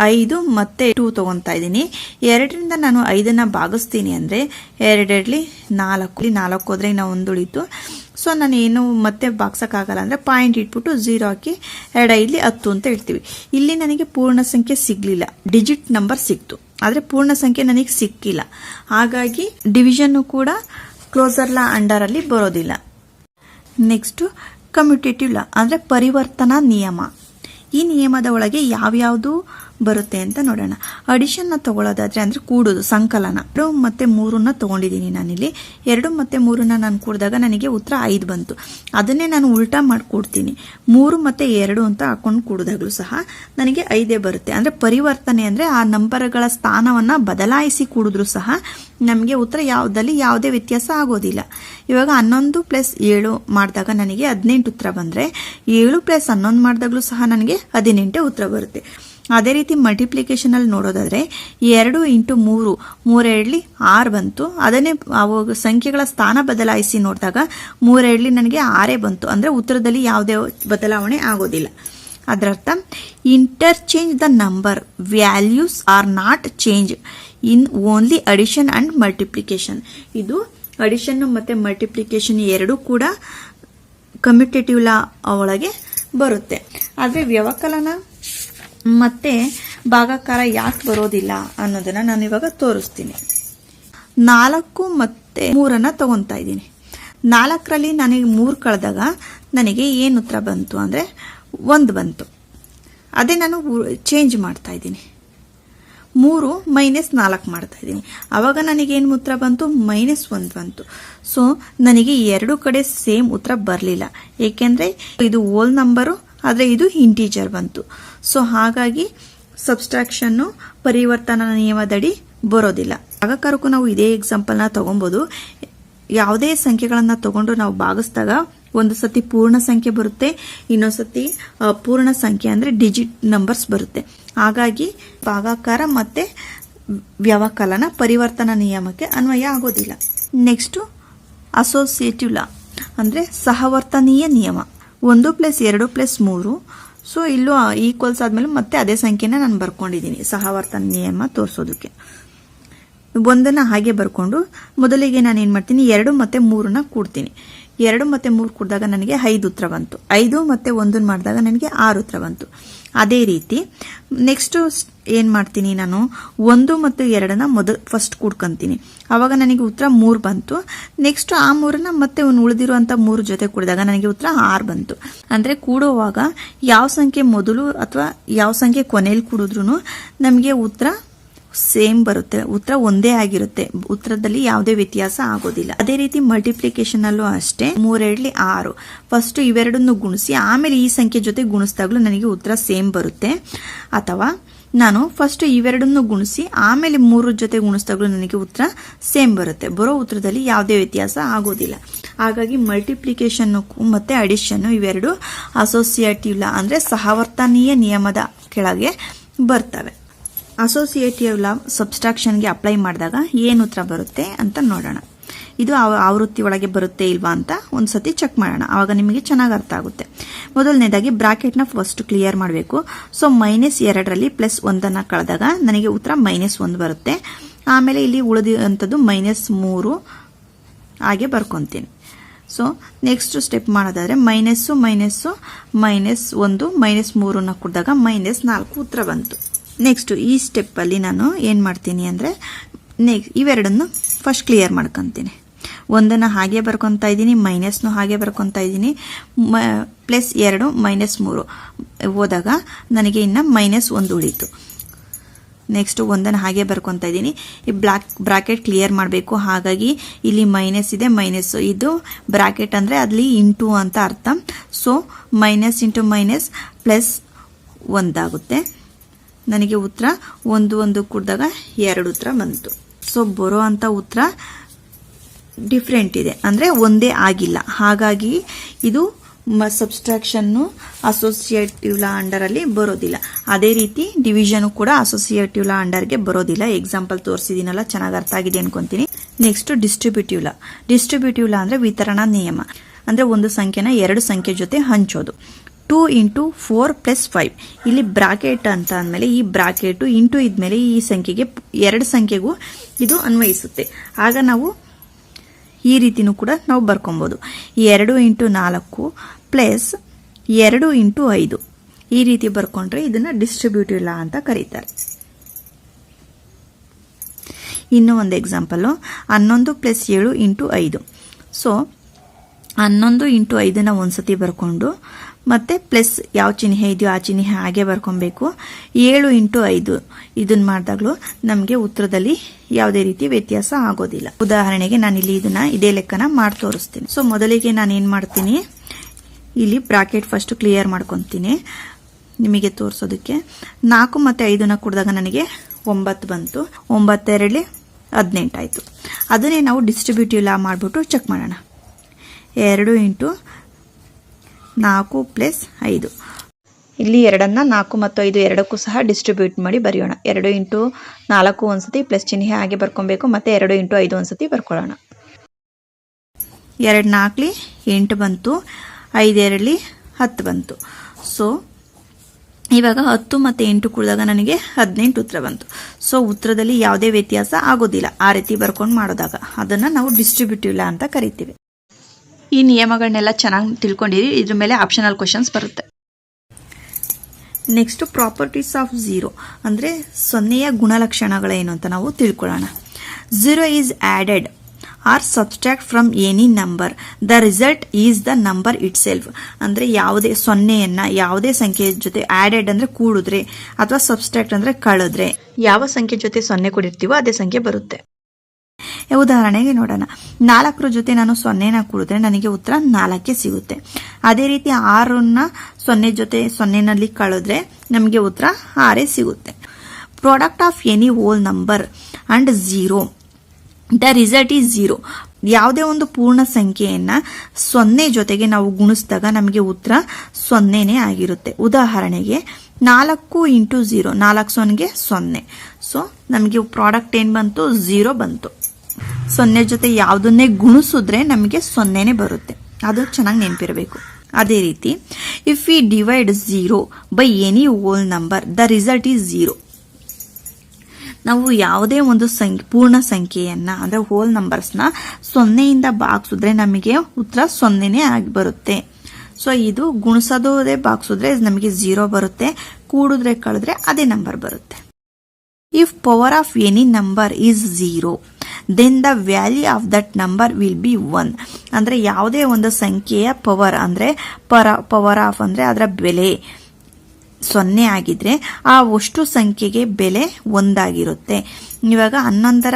ಐದು ಮತ್ತೆ ಟೂ ತಗೊಂತಾ ಇದ್ದೀನಿ. ಎರಡರಿಂದ ನಾನು ಐದನ್ನ ಭಾಗಿಸ್ತೀನಿ ಅಂದ್ರೆ ಎರಡೆರಡ್ಲಿ ನಾಲ್ಕು ನಾಲ್ಕು ಹೋದ್ರೆ ಒಂದು ಉಳಿತು ಸೊ ನಾನು ಏನು ಮತ್ತೆ ಭಾಗ್ಸಕ್ಕಾಗಲ್ಲ ಅಂದ್ರೆ ಪಾಯಿಂಟ್ ಇಟ್ಬಿಟ್ಟು ಝೀರೋ ಹಾಕಿ ಎರಡು ಐದ್ಲಿ ಹತ್ತು ಅಂತ ಹೇಳ್ತೀವಿ. ಇಲ್ಲಿ ನನಗೆ ಪೂರ್ಣ ಸಂಖ್ಯೆ ಸಿಗ್ಲಿಲ್ಲ. ಡಿಜಿಟ್ ನಂಬರ್ ಸಿಕ್ತು. ಆದರೆ ಪೂರ್ಣ ಸಂಖ್ಯೆ ನನಗೆ ಸಿಕ್ಕಿಲ್ಲ. ಹಾಗಾಗಿ ಡಿವಿಷನ್ ಕೂಡ ಕ್ಲೋಸರ್ ಲಾ ಅಂಡರ್ ಅಲ್ಲಿ ಬರೋದಿಲ್ಲ. ನೆಕ್ಸ್ಟ್ ಕಮ್ಯುಟೇಟಿವ್ ಲಾ ಅಂದ್ರೆ ಪರಿವರ್ತನಾ ನಿಯಮ. ಈ ನಿಯಮದ ಒಳಗೆ ಯಾವ್ಯಾವುದು ಬರುತ್ತೆ ಅಂತ ನೋಡೋಣ. ಅಡಿಷನ್ನ ತಗೊಳ್ಳೋದಾದ್ರೆ ಅಂದ್ರೆ ಕೂಡೋದು, ಸಂಕಲನ. ಎರಡು ಮತ್ತು ಮೂರನ್ನ ತೊಗೊಂಡಿದ್ದೀನಿ ನಾನಿಲ್ಲಿ. ಎರಡು ಮತ್ತು ಮೂರನ್ನ ನಾನು ಕೂಡಿದಾಗ ನನಗೆ ಉತ್ತರ ಐದು ಬಂತು. ಅದನ್ನೇ ನಾನು ಉಲ್ಟಾ ಮಾಡಿ ಕೂಡ್ತೀನಿ. ಮೂರು ಮತ್ತು ಎರಡು ಅಂತ ಹಾಕೊಂಡು ಕೂಡಿದಾಗಲೂ ಸಹ ನನಗೆ ಐದೇ ಬರುತ್ತೆ. ಅಂದರೆ ಪರಿವರ್ತನೆ ಅಂದರೆ ಆ ನಂಬರ್ಗಳ ಸ್ಥಾನವನ್ನು ಬದಲಾಯಿಸಿ ಕೂಡಿದ್ರು ಸಹ ನಮಗೆ ಉತ್ತರ ಯಾವುದಲ್ಲಿ ಯಾವುದೇ ವ್ಯತ್ಯಾಸ ಆಗೋದಿಲ್ಲ. ಇವಾಗ ಹನ್ನೊಂದು ಪ್ಲಸ್ ಏಳು ಮಾಡಿದಾಗ ನನಗೆ ಹದಿನೆಂಟು ಉತ್ತರ ಬಂದರೆ, ಏಳು ಪ್ಲಸ್ ಹನ್ನೊಂದು ಮಾಡಿದಾಗಲೂ ಸಹ ನನಗೆ ಹದಿನೆಂಟೇ ಉತ್ತರ ಬರುತ್ತೆ. ಅದೇ ರೀತಿ ಮಲ್ಟಿಪ್ಲಿಕೇಶನ್ ನೋಡೋದಾದರೆ ಎರಡು ಇಂಟು ಮೂರು, ಮೂರೆರಡ್ಲಿ ಆರು ಬಂತು. ಅದನ್ನೇ ಅವು ಸಂಖ್ಯೆಗಳ ಸ್ಥಾನ ಬದಲಾಯಿಸಿ ನೋಡಿದಾಗ ಮೂರೆರಡ್ಲಿ ನನಗೆ ಆರೇ ಬಂತು. ಅಂದ್ರೆ ಉತ್ತರದಲ್ಲಿ ಯಾವುದೇ ಬದಲಾವಣೆ ಆಗೋದಿಲ್ಲ. ಅದರರ್ಥ interchange the number values are not change in only addition and multiplication ಇದು ಅಡಿಷನ್ನು ಮತ್ತೆ ಮಲ್ಟಿಪ್ಲಿಕೇಶನ್ ಎರಡೂ ಕೂಡ ಕಮ್ಯುಟೇಟಿವ್ ಲಾ ಒಳಗೆ ಬರುತ್ತೆ. ಆದರೆ ವ್ಯವಕಲನ ಮತ್ತೆ ಭಾಗಾಕಾರ ಯಾಕೆ ಬರೋದಿಲ್ಲ ಅನ್ನೋದನ್ನ ನಾನು ಇವಾಗ ತೋರಿಸ್ತೀನಿ. ನಾಲ್ಕು ಮತ್ತೆ ಮೂರನ್ನ ತಗೊಂತಾ ಇದ್ದೀನಿ. ನಾಲ್ಕರಲ್ಲಿ ನನಗೆ ಮೂರು ಕಳೆದಾಗ ನನಗೆ ಏನು ಉತ್ತರ ಬಂತು ಅಂದರೆ ಒಂದು ಬಂತು. ಅದೇ ನಾನು ಚೇಂಜ್ ಮಾಡ್ತಾ ಇದ್ದೀನಿ. ಮೂರು ಮೈನಸ್ ನಾಲ್ಕು ಮಾಡ್ತಾ ಇದ್ದೀನಿ. ಆವಾಗ ನನಗೇನು ಉತ್ತರ ಬಂತು? ಮೈನಸ್ ಒಂದು ಬಂತು. ಸೊ ನನಗೆ ಎರಡು ಕಡೆ ಸೇಮ್ ಉತ್ತರ ಬರಲಿಲ್ಲ. ಏಕೆಂದರೆ ಇದು ಓಲ್ ನಂಬರು ಆದರೆ ಇದು ಇಂಟೀಜರ್ ಬಂತು. ಸೊ ಹಾಗಾಗಿ ಸಬ್ಸ್ಟ್ರಾಕ್ಷನ್ನು ಪರಿವರ್ತನಾ ನಿಯಮದಡಿ ಬರೋದಿಲ್ಲ. ಭಾಗಕಾರಕ್ಕೂ ನಾವು ಇದೇ ಎಕ್ಸಾಂಪಲ್ನ ತೊಗೊಬೋದು. ಯಾವುದೇ ಸಂಖ್ಯೆಗಳನ್ನು ತಗೊಂಡು ನಾವು ಭಾಗಿಸಿದಾಗ ಒಂದು ಸತಿ ಪೂರ್ಣ ಸಂಖ್ಯೆ ಬರುತ್ತೆ ಇನ್ನೊಂದು ಸತಿ ಪೂರ್ಣ ಸಂಖ್ಯೆ ಅಂದರೆ ಡಿಜಿಟ್ ನಂಬರ್ಸ್ ಬರುತ್ತೆ. ಹಾಗಾಗಿ ಭಾಗಾಕಾರ ಮತ್ತು ವ್ಯವಕಲನ ಪರಿವರ್ತನಾ ನಿಯಮಕ್ಕೆ ಅನ್ವಯ ಆಗೋದಿಲ್ಲ. ನೆಕ್ಸ್ಟು ಅಸೋಸಿಯೇಟಿವ್ ಲಾ ಅಂದರೆ ಸಹವರ್ತನೀಯ ನಿಯಮ. ಒಂದು ಪ್ಲಸ್ ಎರಡು ಪ್ಲಸ್ ಮೂರು. ಸೊ ಇಲ್ಲೂ ಈಕ್ವಲ್ಸ್ ಆದಮೇಲೆ ಮತ್ತೆ ಅದೇ ಸಂಖ್ಯೆನ ನಾನು ಬರ್ಕೊಂಡಿದ್ದೀನಿ ಸಹವರ್ತನ ನಿಯಮ ತೋರಿಸೋದಕ್ಕೆ. ಒಂದನ್ನು ಹಾಗೆ ಬರ್ಕೊಂಡು, ಮೊದಲಿಗೆ ನಾನು ಏನು ಮಾಡ್ತೀನಿ? ಎರಡು ಮತ್ತೆ ಮೂರನ್ನ ಕೂಡ್ತೀನಿ. ಎರಡು ಮತ್ತೆ ಮೂರು ಕೂಡಿದಾಗ ನನಗೆ ಐದು ಉತ್ತರ ಬಂತು. ಐದು ಮತ್ತೆ ಒಂದನ್ನು ಮಾಡಿದಾಗ ನನಗೆ ಆರು ಉತ್ತರ ಬಂತು. ಅದೇ ರೀತಿ ನೆಕ್ಸ್ಟು ಏನು ಮಾಡ್ತೀನಿ ನಾನು? ಒಂದು ಮತ್ತು ಎರಡನ್ನ ಮೊದಲು ಫಸ್ಟ್ ಕೂಡ್ಕೊಂತೀನಿ. ಆವಾಗ ನನಗೆ ಉತ್ತರ ಮೂರು ಬಂತು. ನೆಕ್ಸ್ಟ್ ಆ ಮೂರನ್ನ ಮತ್ತೆ ಒಂದು ಉಳಿದಿರುವಂಥ ಮೂರು ಜೊತೆ ಕೂಡಿದಾಗ ನನಗೆ ಉತ್ತರ ಆರು ಬಂತು. ಅಂದರೆ ಕೂಡುವಾಗ ಯಾವ ಸಂಖ್ಯೆ ಮೊದಲು ಅಥವಾ ಯಾವ ಸಂಖ್ಯೆ ಕೊನೆಯಲ್ಲಿ ಕೂಡಿದ್ರು ನಮಗೆ ಉತ್ತರ ಸೇಮ್ ಬರುತ್ತೆ. ಉತ್ತರ ಒಂದೇ ಆಗಿರುತ್ತೆ. ಉತ್ತರದಲ್ಲಿ ಯಾವುದೇ ವ್ಯತ್ಯಾಸ ಆಗೋದಿಲ್ಲ. ಅದೇ ರೀತಿ ಮಲ್ಟಿಪ್ಲಿಕೇಶನ್ ಅಲ್ಲೂ ಅಷ್ಟೇ. ಮೂರೆರಡ್ಲಿ ಆರು. ಫಸ್ಟ್ ಇವೆರಡನ್ನು ಗುಣಿಸಿ, ಆಮೇಲೆ ಈ ಸಂಖ್ಯೆ ಜೊತೆ ಗುಣಿಸಿದಾಗಲೂ ನನಗೆ ಉತ್ತರ ಸೇಮ್ ಬರುತ್ತೆ. ಅಥವಾ ನಾನು ಫಸ್ಟ್ ಇವೆರಡನ್ನು ಗುಣಿಸಿ, ಆಮೇಲೆ ಮೂರು ಜೊತೆ ಗುಣಿಸಿದಾಗಲೂ ನನಗೆ ಉತ್ತರ ಸೇಮ್ ಬರುತ್ತೆ. ಬರೋ ಉತ್ತರದಲ್ಲಿ ಯಾವುದೇ ವ್ಯತ್ಯಾಸ ಆಗೋದಿಲ್ಲ. ಹಾಗಾಗಿ ಮಲ್ಟಿಪ್ಲಿಕೇಶನ್ ಮತ್ತೆ ಅಡಿಷನ್ ಇವೆರಡು ಅಸೋಸಿಯೇಟಿವ್ ಲಾ, ಅಂದ್ರೆ ಸಹವರ್ತನೀಯ ನಿಯಮದ ಕೆಳಗೆ ಬರ್ತವೆ. ಅಸೋಸಿಯೇಟಿವ್ ಲಾ ಸಬ್ಸ್ಟ್ರಾಕ್ಷನ್ಗೆ ಅಪ್ಲೈ ಮಾಡಿದಾಗ ಏನು ಉತ್ತರ ಬರುತ್ತೆ ಅಂತ ನೋಡೋಣ. ಇದು ಆವ- ಆವೃತ್ತಿ ಒಳಗೆ ಬರುತ್ತೆ ಇಲ್ವಾ ಅಂತ ಒಂದು ಸತಿ ಚೆಕ್ ಮಾಡೋಣ. ಆವಾಗ ನಿಮಗೆ ಚೆನ್ನಾಗಿ ಅರ್ಥ ಆಗುತ್ತೆ. ಮೊದಲನೇದಾಗಿ ಬ್ರಾಕೆಟ್ನ ಫಸ್ಟ್ ಕ್ಲಿಯರ್ ಮಾಡಬೇಕು. ಸೊ ಮೈನಸ್ ಎರಡರಲ್ಲಿ ಪ್ಲಸ್ ಒಂದನ್ನು ಕಳೆದಾಗ ನನಗೆ ಉತ್ತರ ಮೈನಸ್ ಒಂದು ಬರುತ್ತೆ. ಆಮೇಲೆ ಇಲ್ಲಿ ಉಳಿದಂಥದ್ದು ಮೈನಸ್ ಮೂರು ಹಾಗೆ ಬರ್ಕೊತೀನಿ. ಸೊ ನೆಕ್ಸ್ಟ್ ಸ್ಟೆಪ್ ಮಾಡೋದಾದ್ರೆ ಮೈನಸ್ಸು ಮೈನಸ್ಸು ಮೈನಸ್ ಒಂದು ಮೈನಸ್ ಮೂರನ್ನು ಕೊಡಿದಾಗ ಮೈನಸ್ ನಾಲ್ಕು ಉತ್ತರ ಬಂತು. ನೆಕ್ಸ್ಟ್ ಈ ಸ್ಟೆಪ್ಪಲ್ಲಿ ನಾನು ಏನು ಮಾಡ್ತೀನಿ ಅಂದರೆ ನೆಕ್ಸ್ಟ್ ಇವೆರಡನ್ನು ಫಸ್ಟ್ ಕ್ಲಿಯರ್ ಮಾಡ್ಕೊತೀನಿ. ಒಂದನ್ನು ಹಾಗೆ ಬರ್ಕೊತಾ ಇದ್ದೀನಿ ಮೈನಸ್ನು ಹಾಗೆ ಬರ್ಕೊತಾ ಇದ್ದೀನಿ, ಮ ಪ್ಲಸ್ ಎರಡು ಮೈನಸ್ ಮೂರು. ಹೋದಾಗ ನನಗೆ ಇನ್ನು ಮೈನಸ್ ಒಂದು ಉಳೀತು. ನೆಕ್ಸ್ಟ್ ಒಂದನ್ನು ಹಾಗೆ ಬರ್ಕೊತಾ ಇದ್ದೀನಿ. ಈ ಬ್ಲ್ಯಾಕ್ ಬ್ರಾಕೆಟ್ ಕ್ಲಿಯರ್ ಮಾಡಬೇಕು. ಹಾಗಾಗಿ ಇಲ್ಲಿ ಮೈನಸ್ ಇದೆ ಮೈನಸ್ ಇದು ಬ್ರಾಕೆಟ್ ಅಂದರೆ ಅಲ್ಲಿ ಇಂಟು ಅಂತ ಅರ್ಥ. So minus into minus plus ಒಂದಾಗುತ್ತೆ. ನನಗೆ ಉತ್ತರ ಒಂದು ಒಂದು ಕುಡ್ದಾಗ ಎರಡು ಉತ್ತರ ಬಂತು. ಸೊ ಬರೋ ಅಂಥ ಉತ್ತರ ಡಿಫ್ರೆಂಟ್ ಇದೆ. ಅಂದರೆ ಒಂದೇ ಆಗಿಲ್ಲ. ಹಾಗಾಗಿ ಇದು ಸಬ್ಸ್ಟ್ರಾಕ್ಷನ್ನು ಅಸೋಸಿಯೇಟಿವ್ ಲಾ ಅಂಡರಲ್ಲಿ ಬರೋದಿಲ್ಲ. ಅದೇ ರೀತಿ ಡಿವಿಷನ್ ಕೂಡ ಅಸೋಸಿಯೇಟಿವ್ ಲಾ ಅಂಡರ್ಗೆ ಬರೋದಿಲ್ಲ. ಎಕ್ಸಾಂಪಲ್ ತೋರಿಸಿದ್ದೀನಲ್ಲ ಚೆನ್ನಾಗಿ ಅರ್ಥ ಆಗಿದೆ ಅನ್ಕೊಂತೀನಿ. Next distributive law. Distributive law ಅಂದರೆ ವಿತರಣಾ ನಿಯಮ. ಅಂದರೆ ಒಂದು ಸಂಖ್ಯೆನ ಎರಡು ಸಂಖ್ಯೆ ಜೊತೆ ಹಂಚೋದು. Two into four plus five. ಇಲ್ಲಿ ಬ್ರಾಕೆಟ್ ಅಂತ ಅಂದಮೇಲೆ ಈ ಬ್ರಾಕೆಟು ಇಂಟು ಇದ್ಮೇಲೆ ಈ ಸಂಖ್ಯೆಗೆ ಎರಡು ಸಂಖ್ಯೆಗೂ ಇದು ಅನ್ವಯಿಸುತ್ತೆ. ಆಗ ನಾವು ಈ ರೀತಿನೂ ಕೂಡ ನಾವು ಬರ್ಕೊಬೋದು. ಎರಡು ಇಂಟು ನಾಲ್ಕು ಪ್ಲಸ್ ಎರಡು ಇಂಟು ಐದು. ಈ ರೀತಿ ಬರ್ಕೊಂಡ್ರೆ ಇದನ್ನು ಡಿಸ್ಟ್ರಿಬ್ಯೂಟಿವ್ ಲಾ ಅಂತ ಕರೀತಾರೆ. ಇನ್ನೂ ಒಂದು ಎಕ್ಸಾಂಪಲ್ಲು ಹನ್ನೊಂದು ಪ್ಲಸ್ ಏಳು ಇಂಟು ಐದು. ಸೊ, ಹನ್ನೊಂದು ಇಂಟು ಐದನ್ನು ಒಂದು ಸತಿ ಬರ್ಕೊಂಡು ಮತ್ತೆ ಪ್ಲಸ್ ಯಾವ ಚಿಹ್ನೆ ಇದೆಯೋ ಆ ಚಿಹ್ನೆ ಹಾಗೆ ಬರ್ಕೊಬೇಕು. ಏಳು ಇಂಟು ಐದು. ಇದನ್ನ ಮಾಡಿದಾಗಲೂ ನಮಗೆ ಉತ್ತರದಲ್ಲಿ ಯಾವುದೇ ರೀತಿ ವ್ಯತ್ಯಾಸ ಆಗೋದಿಲ್ಲ. ಉದಾಹರಣೆಗೆ ನಾನು ಇಲ್ಲಿ ಇದನ್ನ ಇದೇ ಲೆಕ್ಕನ ಮಾಡಿ ತೋರಿಸ್ತೀನಿ. ಸೊ ಮೊದಲಿಗೆ ನಾನು ಏನು ಮಾಡ್ತೀನಿ? ಇಲ್ಲಿ ಬ್ರಾಕೆಟ್ ಫಸ್ಟ್ ಕ್ಲಿಯರ್ ಮಾಡ್ಕೊತೀನಿ. ನಿಮಗೆ ತೋರಿಸೋದಕ್ಕೆ. ನಾಲ್ಕು ಮತ್ತು ಐದನ್ನ ಕುಡಿದಾಗ ನನಗೆ ಒಂಬತ್ತು ಬಂತು. ಒಂಬತ್ತೆರಡಲಿ ಹದಿನೆಂಟಾಯಿತು ಅದನ್ನೇ ನಾವು ಡಿಸ್ಟ್ರಿಬ್ಯೂಟಿವ್ ಲಾ ಮಾಡಿಬಿಟ್ಟು ಚೆಕ್ ಮಾಡೋಣ. ಎರಡು ಇಂಟು ನಾಲ್ಕು ಪ್ಲಸ್ ಐದು. ಇಲ್ಲಿ ಎರಡನ್ನ ನಾಲ್ಕು ಮತ್ತು ಐದು ಎರಡಕ್ಕೂ ಸಹ ಡಿಸ್ಟ್ರಿಬ್ಯೂಟ್ ಮಾಡಿ ಬರೆಯೋಣ. ಎರಡು ಇಂಟು ನಾಲ್ಕು ಒಂದ್ಸತಿ ಪ್ಲಸ್ ಚಿಹ್ನೆ ಹಾಗೆ ಬರ್ಕೊಬೇಕು ಮತ್ತೆ ಎರಡು ಇಂಟು ಐದು ಒಂದ್ಸತಿ ಬರ್ಕೊಳ್ಳೋಣ. ಎರಡು ನಾಲ್ಕಲಿ ಎಂಟು ಬಂತು ಐದೆರಡಲಿ ಹತ್ತು ಬಂತು. ಸೊ ಇವಾಗ ಹತ್ತು ಮತ್ತು ಎಂಟು ಕುಳಿದಾಗ ನನಗೆ ಹದಿನೆಂಟು ಉತ್ತರ ಬಂತು. ಸೊ ಉತ್ತರದಲ್ಲಿ ಯಾವುದೇ ವ್ಯತ್ಯಾಸ ಆಗೋದಿಲ್ಲ. ಆ ರೀತಿ ಬರ್ಕೊಂಡು ಮಾಡೋದಾಗ. ಅದನ್ನು ನಾವು ಡಿಸ್ಟ್ರಿಬ್ಯೂಟಿವ್ ಲಾ ಅಂತ ಕರಿತೀವಿ. ಈ ನಿಯಮಗಳನ್ನೆಲ್ಲ ಚೆನ್ನಾಗಿ ತಿಳ್ಕೊಂಡಿರಿ. ಇದ್ರ ಮೇಲೆ ಆಪ್ಷನಲ್ ಕ್ವಶನ್ಸ್ ಬರುತ್ತೆ. ನೆಕ್ಸ್ಟ್ ಪ್ರಾಪರ್ಟೀಸ್ ಆಫ್ ಝೀರೋ ಅಂದರೆ ಸೊನ್ನೆಯ ಗುಣಲಕ್ಷಣಗಳೇನು ಅಂತ ನಾವು ತಿಳ್ಕೊಳ್ಳೋಣ. Zero is added or subtract from any number the result is the number itself ಅಂದರೆ ಯಾವುದೇ ಸೊನ್ನೆಯನ್ನು ಯಾವುದೇ ಸಂಖ್ಯೆ ಜೊತೆ ಆ್ಯಡೆಡ್ ಅಂದರೆ ಕೂಡಿದ್ರೆ ಅಥವಾ ಸಬ್ಸ್ಟ್ರಾಕ್ಟ್ ಅಂದರೆ ಕಳೆದ್ರೆ. ಯಾವ ಸಂಖ್ಯೆ ಜೊತೆ ಸೊನ್ನೆ ಕೊಡಿರ್ತೀವೋ ಅದೇ ಸಂಖ್ಯೆ ಬರುತ್ತೆ. ಉದಾಹರಣೆಗೆ ನೋಡೋಣ. ನಾಲ್ಕರ ಜೊತೆ ನಾನು ಸೊನ್ನೆನ ಕೂಡಿದ್ರೆ ನನಗೆ ಉತ್ತರ ನಾಲ್ಕೇ ಸಿಗುತ್ತೆ. ಅದೇ ರೀತಿ ಆರನ್ನ ಸೊನ್ನೆ ಜೊತೆ ಸೊನ್ನೆನಲ್ಲಿ ಕಳೆದ್ರೆ ನಮಗೆ ಉತ್ತರ ಆರೇ ಸಿಗುತ್ತೆ. Product of any whole number and zero the result is zero ಯಾವುದೇ ಒಂದು ಪೂರ್ಣ ಸಂಖ್ಯೆಯನ್ನ ಸೊನ್ನೆ ಜೊತೆಗೆ ನಾವು ಗುಣಿಸಿದಾಗ ನಮಗೆ ಉತ್ತರ ಸೊನ್ನೆನೇ ಆಗಿರುತ್ತೆ. ಉದಾಹರಣೆಗೆ ನಾಲ್ಕು ಇಂಟು ಝೀರೋ ನಾಲ್ಕು ಸೊನ್ನೆಗೆ ಸೊನ್ನೆ. ಸೊ ನಮಗೆ ಪ್ರಾಡಕ್ಟ್ ಏನು ಬಂತು? ಝೀರೋ ಬಂತು. ಸೊನ್ನೆ ಜೊತೆ ಯಾವುದನ್ನೇ ಗುಣಿಸಿದ್ರೆ ನಮಗೆ ಸೊನ್ನೆನೇ ಬರುತ್ತೆ. ಅದು ಚೆನ್ನಾಗಿ ನೆನಪಿರಬೇಕು. ಅದೇ ರೀತಿ if we divide zero by any whole number the result is zero ನಾವು ಯಾವುದೇ ಒಂದು ಸಂಖ್ಯೆ, ಪೂರ್ಣ ಸಂಖ್ಯೆಯನ್ನ, ಅಂದ್ರೆ ಹೋಲ್ ನಂಬರ್ಸ್ನ ಸೊನ್ನೆಯಿಂದ ಭಾಗಿಸಿದ್ರೆ ನಮಗೆ ಉತ್ತರ ಸೊನ್ನೆನೇ ಆಗಿ ಬರುತ್ತೆ. ಸೊ ಇದು ಗುಣಿಸೋದೇ ಬಾಗ್ಸಿದ್ರೆ ನಮಗೆ ಝೀರೋ ಬರುತ್ತೆ, ಕೂಡಿದ್ರೆ ಕಳೆದ್ರೆ ಅದೇ ನಂಬರ್ ಬರುತ್ತೆ. If power of any number is zero then the value of that number will be one ಅಂದ್ರೆ ಯಾವುದೇ ಒಂದು ಸಂಖ್ಯೆಯ ಪವರ್ ಅಂದ್ರೆ ಪರ ಪವರ್ ಆಫ್ ಅಂದ್ರೆ ಅದರ ಬೆಲೆ ಸೊನ್ನೆ ಆಗಿದ್ರೆ ಆ ಅಷ್ಟು ಸಂಖ್ಯೆಗೆ ಬೆಲೆ ಒಂದಾಗಿರುತ್ತೆ. ಇವಾಗ ಹನ್ನೊಂದರ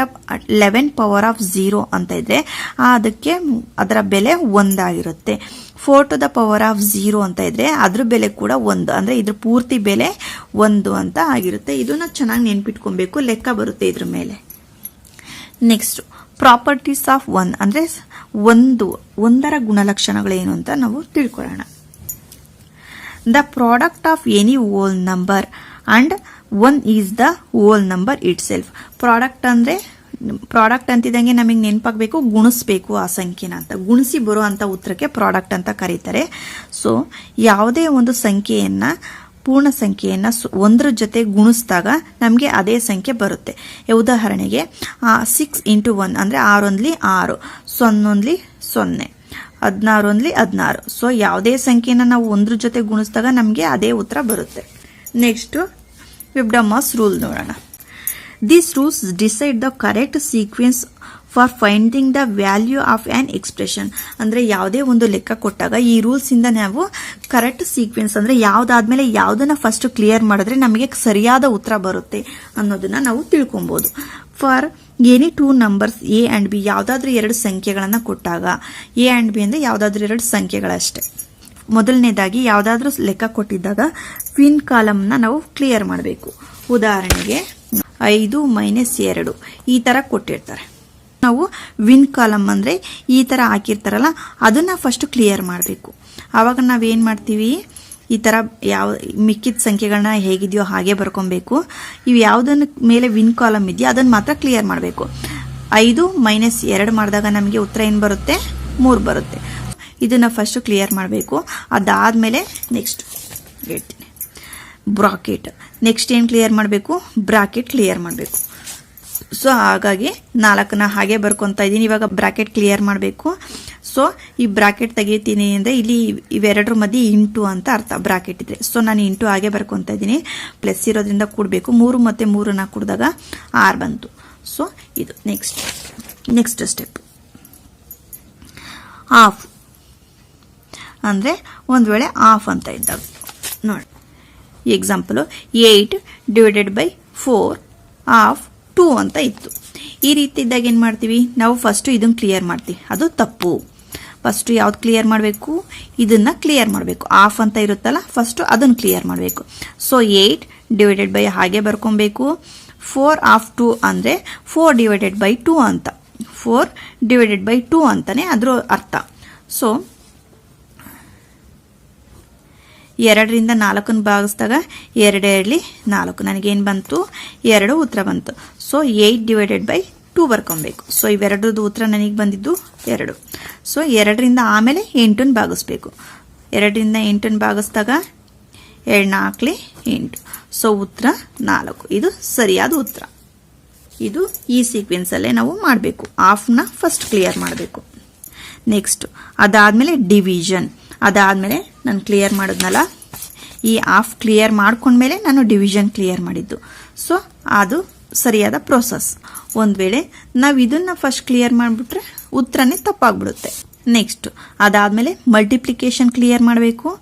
ಲೆವೆನ್ ಪವರ್ ಆಫ್ ಝೀರೋ ಅಂತ ಇದ್ರೆ ಅದಕ್ಕೆ ಅದರ ಬೆಲೆ ಒಂದಾಗಿರುತ್ತೆ. Four to the power of zero ಅಂತ ಇದ್ರೆ ಅದ್ರ ಬೆಲೆ ಕೂಡ ಒಂದು, ಅಂದ್ರೆ ಇದ್ರ ಪೂರ್ತಿ ಬೆಲೆ ಒಂದು ಅಂತ ಆಗಿರುತ್ತೆ. ಇದನ್ನ ಚೆನ್ನಾಗಿ ನೆನ್ಪಿಟ್ಕೊಬೇಕು. ಲೆಕ್ಕ ಬರುತ್ತೆ ಇದ್ರ ಮೇಲೆ. ನೆಕ್ಸ್ಟ್ ಪ್ರಾಪರ್ಟೀಸ್ ಆಫ್ ಒನ್ ಅಂದ್ರೆ ಒಂದು, ಒಂದರ ಗುಣಲಕ್ಷಣಗಳೇನು ಅಂತ ನಾವು ತಿಳ್ಕೊಳ್ಳೋಣ. The product of any whole number and one is the whole number itself product ಅಂದರೆ ಪ್ರಾಡಕ್ಟ್ ಅಂತಿದ್ದಂಗೆ ನಮಗೆ ನೆನಪಾಗಬೇಕು, ಗುಣಿಸ್ಬೇಕು ಆ ಸಂಖ್ಯೆನ ಅಂತ. ಗುಣಿಸಿ ಬರೋ ಅಂಥ ಉತ್ತರಕ್ಕೆ ಪ್ರಾಡಕ್ಟ್ ಅಂತ ಕರೀತಾರೆ. ಸೊ ಯಾವುದೇ ಒಂದು ಸಂಖ್ಯೆಯನ್ನ ಪೂರ್ಣ ಸಂಖ್ಯೆಯನ್ನು ಒಂದರ ಜೊತೆ ಗುಣಿಸಿದಾಗ ನಮಗೆ ಅದೇ ಸಂಖ್ಯೆ ಬರುತ್ತೆ. ಉದಾಹರಣೆಗೆ ಸಿಕ್ಸ್ ಇಂಟು ಒನ್ ಅಂದರೆ ಆರೊಂದ್ಲಿ ಆರು, ಸೊನ್ನೊಂದ್ಲಿ ಸೊನ್ನೆ, ಹದಿನಾರೊಂದ್ಲಿ ಹದಿನಾರು. ಸೊ ಯಾವುದೇ ಸಂಖ್ಯೆನ ನಾವು ಒಂದ್ರ ಜೊತೆ ಗುಣಿಸಿದಾಗ ನಮಗೆ ಅದೇ ಉತ್ತರ ಬರುತ್ತೆ. ನೆಕ್ಸ್ಟು ವಿಬ್ಡಮಾಸ್ ರೂಲ್ ನೋಡೋಣ. This rules decide the correct sequence for finding the value of an expression ಅಂದರೆ ಯಾವುದೇ ಒಂದು ಲೆಕ್ಕ ಕೊಟ್ಟಾಗ ಈ ರೂಲ್ಸಿಂದ ನಾವು ಕರೆಕ್ಟ್ ಸೀಕ್ವೆನ್ಸ್ ಅಂದರೆ ಯಾವುದಾದ್ಮೇಲೆ ಯಾವುದನ್ನು ಫಸ್ಟ್ ಕ್ಲಿಯರ್ ಮಾಡಿದ್ರೆ ನಮಗೆ ಸರಿಯಾದ ಉತ್ತರ ಬರುತ್ತೆ ಅನ್ನೋದನ್ನು ನಾವು ತಿಳ್ಕೊಬೋದು. For any two numbers A and B ಯಾವುದಾದ್ರೂ ಎರಡು ಸಂಖ್ಯೆಗಳನ್ನು ಕೊಟ್ಟಾಗ ಎ ಆ್ಯಂಡ್ ಬಿ ಅಂದರೆ ಯಾವುದಾದ್ರೂ ಎರಡು ಸಂಖ್ಯೆಗಳಷ್ಟೇ. ಮೊದಲನೇದಾಗಿ ಯಾವುದಾದ್ರೂ ಲೆಕ್ಕ ಕೊಟ್ಟಿದ್ದಾಗ ವಿನ್ ಕಾಲಮ್ನ ನಾವು ಕ್ಲಿಯರ್ ಮಾಡಬೇಕು. ಉದಾಹರಣೆಗೆ, ಐದು ಮೈನಸ್ ಎರಡು, ಈ ಥರ ಕೊಟ್ಟಿರ್ತಾರೆ. ನಾವು ವಿನ್ ಕಾಲಮ್ ಅಂದರೆ ಈ ಥರ ಹಾಕಿರ್ತಾರಲ್ಲ, ಅದನ್ನು ಫಸ್ಟ್ ಕ್ಲಿಯರ್ ಮಾಡಬೇಕು. ಆವಾಗ ಏನು ಮಾಡ್ತೀವಿ? ಈ ಥರ ಯಾವ, ಮಿಕ್ಕಿದ ಸಂಖ್ಯೆಗಳನ್ನ ಹೇಗಿದೆಯೋ ಹಾಗೆ ಬರ್ಕೊಬೇಕು. ಇವು ಯಾವುದನ್ನ ಮೇಲೆ ವಿನ್ ಕಾಲಮ್ ಇದೆಯೋ ಅದನ್ನು ಮಾತ್ರ ಕ್ಲಿಯರ್ ಮಾಡಬೇಕು. ಐದು ಮೈನಸ್ ಎರಡು ಮಾಡಿದಾಗ ನಮಗೆ ಉತ್ತರ ಏನು ಬರುತ್ತೆ? ಮೂರು ಬರುತ್ತೆ. ಇದನ್ನು ಫಸ್ಟು ಕ್ಲಿಯರ್ ಮಾಡಬೇಕು. ಅದಾದ್ಮೇಲೆ ನೆಕ್ಸ್ಟ್ ಹೇಳ್ತೀನಿ ಬ್ರಾಕೆಟ್ ನೆಕ್ಸ್ಟ್ ಏನು ಕ್ಲಿಯರ್ ಮಾಡಬೇಕು? ಬ್ರಾಕೆಟ್ ಕ್ಲಿಯರ್ ಮಾಡಬೇಕು. ಸೊ ಹಾಗಾಗಿ ನಾಲ್ಕನ್ನ ಹಾಗೆ ಬರ್ಕೊತಾ ಇದ್ದೀನಿ. ಇವಾಗ ಬ್ರಾಕೆಟ್ ಕ್ಲಿಯರ್ ಮಾಡಬೇಕು. ಸೊ ಈ ಬ್ರಾಕೆಟ್ ತೆಗಿತೀನಿ ಅಂದರೆ ಇಲ್ಲಿ ಇವೆರಡರ ಮಧ್ಯೆ ಇಂಟು ಅಂತ ಅರ್ಥ ಬ್ರಾಕೆಟ್ ಇದ್ರೆ. ಸೊ ನಾನು ಇಂಟು ಹಾಗೆ ಬರ್ಕೊತಾ ಇದ್ದೀನಿ. ಪ್ಲಸ್ ಇರೋದ್ರಿಂದ ಕೂಡಬೇಕು. ಮೂರು ಮತ್ತು ಮೂರನ್ನ ಕೂಡಿದಾಗ ಆರು ಬಂತು. ಸೊ ಇದು ನೆಕ್ಸ್ಟ್ ನೆಕ್ಸ್ಟ್ ಸ್ಟೆಪ್ ಆಫ್ ಅಂದರೆ ಒಂದು ವೇಳೆ ಆಫ್ ಅಂತ ಇದ್ದಾಗ. ನೋಡಿ. Example eight divided by four of two ಅಂತ ಇತ್ತು. ಈ ರೀತಿ ಇದ್ದಾಗ ಏನು ಮಾಡ್ತೀವಿ? ನಾವು ಫಸ್ಟು ಇದನ್ನು ಕ್ಲಿಯರ್ ಮಾಡ್ತೀವಿ. ಅದು ತಪ್ಪು. ಫಸ್ಟು ಯಾವ್ದು ಕ್ಲಿಯರ್ ಮಾಡಬೇಕು? ಇದನ್ನ ಕ್ಲಿಯರ್ ಮಾಡಬೇಕು. ಆಫ್ ಅಂತ ಇರುತ್ತಲ್ಲ ಫಸ್ಟು ಅದನ್ನು ಕ್ಲಿಯರ್ ಮಾಡಬೇಕು. ಸೊ ಏಯ್ಟ್ ಡಿವೈಡೆಡ್ ಬೈ ಹಾಗೆ ಬರ್ಕೊಬೇಕು. ಫೋರ್ ಆಫ್ ಟೂ ಅಂದರೆ ಫೋರ್ ಡಿವೈಡೆಡ್ ಬೈ ಟೂ ಅಂತ. ಫೋರ್ ಡಿವೈಡೆಡ್ ಬೈ ಟೂ ಅಂತಾನೆ ಅದ್ರ ಅರ್ಥ. ಸೊ ಎರಡರಿಂದ ನಾಲ್ಕನ್ನು ಭಾಗಿಸಿದಾಗ ಎರಡೆರಡ್ಲಿ ನಾಲ್ಕು. ನನಗೇನು ಬಂತು? ಎರಡು ಉತ್ತರ ಬಂತು. So eight divided by two ಬರ್ಕೊಬೇಕು. ಸೊ ಇವೆರಡರದ್ದು ಉತ್ತರ ನನಗೆ ಬಂದಿದ್ದು ಎರಡು. ಸೊ ಎರಡರಿಂದ ಆಮೇಲೆ ಎಂಟನ್ನು ಭಾಗಿಸ್ಬೇಕು. ಎರಡರಿಂದ ಎಂಟನ್ನು ಭಾಗಿಸಿದಾಗ ಎರಡು ನಾಲ್ಕಲಿ ಎಂಟು. ಸೊ ಉತ್ತರ ನಾಲ್ಕು. ಇದು ಸರಿಯಾದ ಉತ್ತರ. ಇದು ಈ ಸೀಕ್ವೆನ್ಸಲ್ಲೇ ನಾವು ಮಾಡಬೇಕು. ಆಫ್ನ ಫಸ್ಟ್ ಕ್ಲಿಯರ್ ಮಾಡಬೇಕು. ನೆಕ್ಸ್ಟ್ ಅದಾದಮೇಲೆ ಡಿವಿಷನ್ ಅದಾದಮೇಲೆ ನಾನು ಕ್ಲಿಯರ್ ಮಾಡಿದ್ನಲ್ಲ? ಈ ಆಫ್ ಕ್ಲಿಯರ್ ಮಾಡ್ಕೊಂಡ್ಮೇಲೆ ನಾನು ಡಿವಿಷನ್ ಕ್ಲಿಯರ್ ಮಾಡಿದ್ದು. ಸೊ ಅದು ಸರಿಯಾದ ಪ್ರೋಸೆಸ್ ಒಂದು ವೇಳೆ ನಾವು ಇದನ್ನ ಫಸ್ಟ್ ಕ್ಲಿಯರ್ ಮಾಡಿಬಿಟ್ರೆ ಉತ್ತರನೇ ತಪ್ಪಾಗ್ಬಿಡುತ್ತೆ. ನೆಕ್ಸ್ಟ್ ಅದಾದಮೇಲೆ ಮಲ್ಟಿಪ್ಲಿಕೇಶನ್ ಕ್ಲಿಯರ್ ಮಾಡಬೇಕು.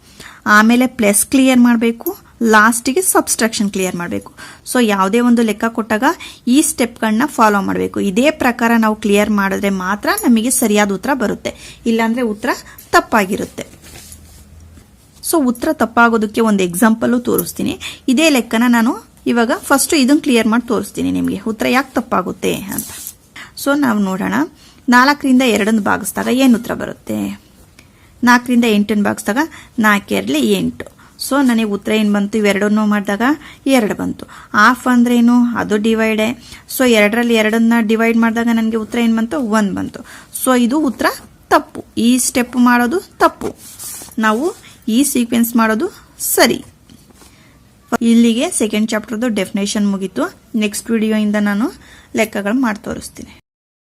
ಆಮೇಲೆ ಪ್ಲಸ್ ಕ್ಲಿಯರ್ ಮಾಡಬೇಕು. ಲಾಸ್ಟಿಗೆ ಸಬ್ಸ್ಟ್ರಾಕ್ಷನ್ ಕ್ಲಿಯರ್ ಮಾಡಬೇಕು. ಸೊ ಯಾವುದೇ ಒಂದು ಲೆಕ್ಕ ಕೊಟ್ಟಾಗ ಈ ಸ್ಟೆಪ್ಗಳನ್ನ ಫಾಲೋ ಮಾಡಬೇಕು. ಇದೇ ಪ್ರಕಾರ ನಾವು ಕ್ಲಿಯರ್ ಮಾಡಿದ್ರೆ ಮಾತ್ರ ನಮಗೆ ಸರಿಯಾದ ಉತ್ತರ ಬರುತ್ತೆ. ಇಲ್ಲಾಂದರೆ ಉತ್ತರ ತಪ್ಪಾಗಿರುತ್ತೆ. ಸೊ ಉತ್ತರ ತಪ್ಪಾಗೋದಕ್ಕೆ ಒಂದು ಎಕ್ಸಾಂಪಲ್ಲು ತೋರಿಸ್ತೀನಿ. ಇದೇ ಲೆಕ್ಕನ ನಾನು ಇವಾಗ ಫಸ್ಟ್ ಇದನ್ನು ಕ್ಲಿಯರ್ ಮಾಡಿ ತೋರಿಸ್ತೀನಿ ನಿಮಗೆ. ಉತ್ತರ ಯಾಕೆ ತಪ್ಪಾಗುತ್ತೆ ಅಂತ. ಸೊ ನಾವು ನೋಡೋಣ. ನಾಲ್ಕರಿಂದ ಎರಡನ್ನು ಭಾಗಿಸಿದಾಗ ಏನು ಉತ್ತರ ಬರುತ್ತೆ? ನಾಲ್ಕರಿಂದ ಎಂಟನ್ನು ಭಾಗಿಸಿದಾಗ ನಾಲ್ಕೆರಡಲಿ ಎಂಟು. ಸೊ ನನಗೆ ಉತ್ತರ ಏನು ಬಂತು? ಇವೆರಡನ್ನೂ ಮಾಡಿದಾಗ ಎರಡು ಬಂತು. ಆಫ್ ಅಂದ್ರೇನು ಅದು ಡಿವೈಡೆ ಸೊ ಎರಡರಲ್ಲಿ ಎರಡನ್ನ ಡಿವೈಡ್ ಮಾಡಿದಾಗ ನನಗೆ ಉತ್ತರ ಏನು ಬಂತು? ಒಂದು ಬಂತು. ಸೊ ಇದು ಉತ್ತರ ತಪ್ಪು. ಈ ಸ್ಟೆಪ್ ಮಾಡೋದು ತಪ್ಪು. ನಾವು ಈ ಸೀಕ್ವೆನ್ಸ್ ಮಾಡೋದು ಸರಿ. ಇಲ್ಲಿಗೆ ಸೆಕೆಂಡ್ ಚಾಪ್ಟರ್ದು ಡೆಫಿನೇಷನ್ ಮುಗೀತು. ನೆಕ್ಸ್ಟ್ ವಿಡಿಯೋಯಿಂದ ನಾನು ಲೆಕ್ಕಗಳು ಮಾಡಿ ತೋರಿಸ್ತೀನಿ.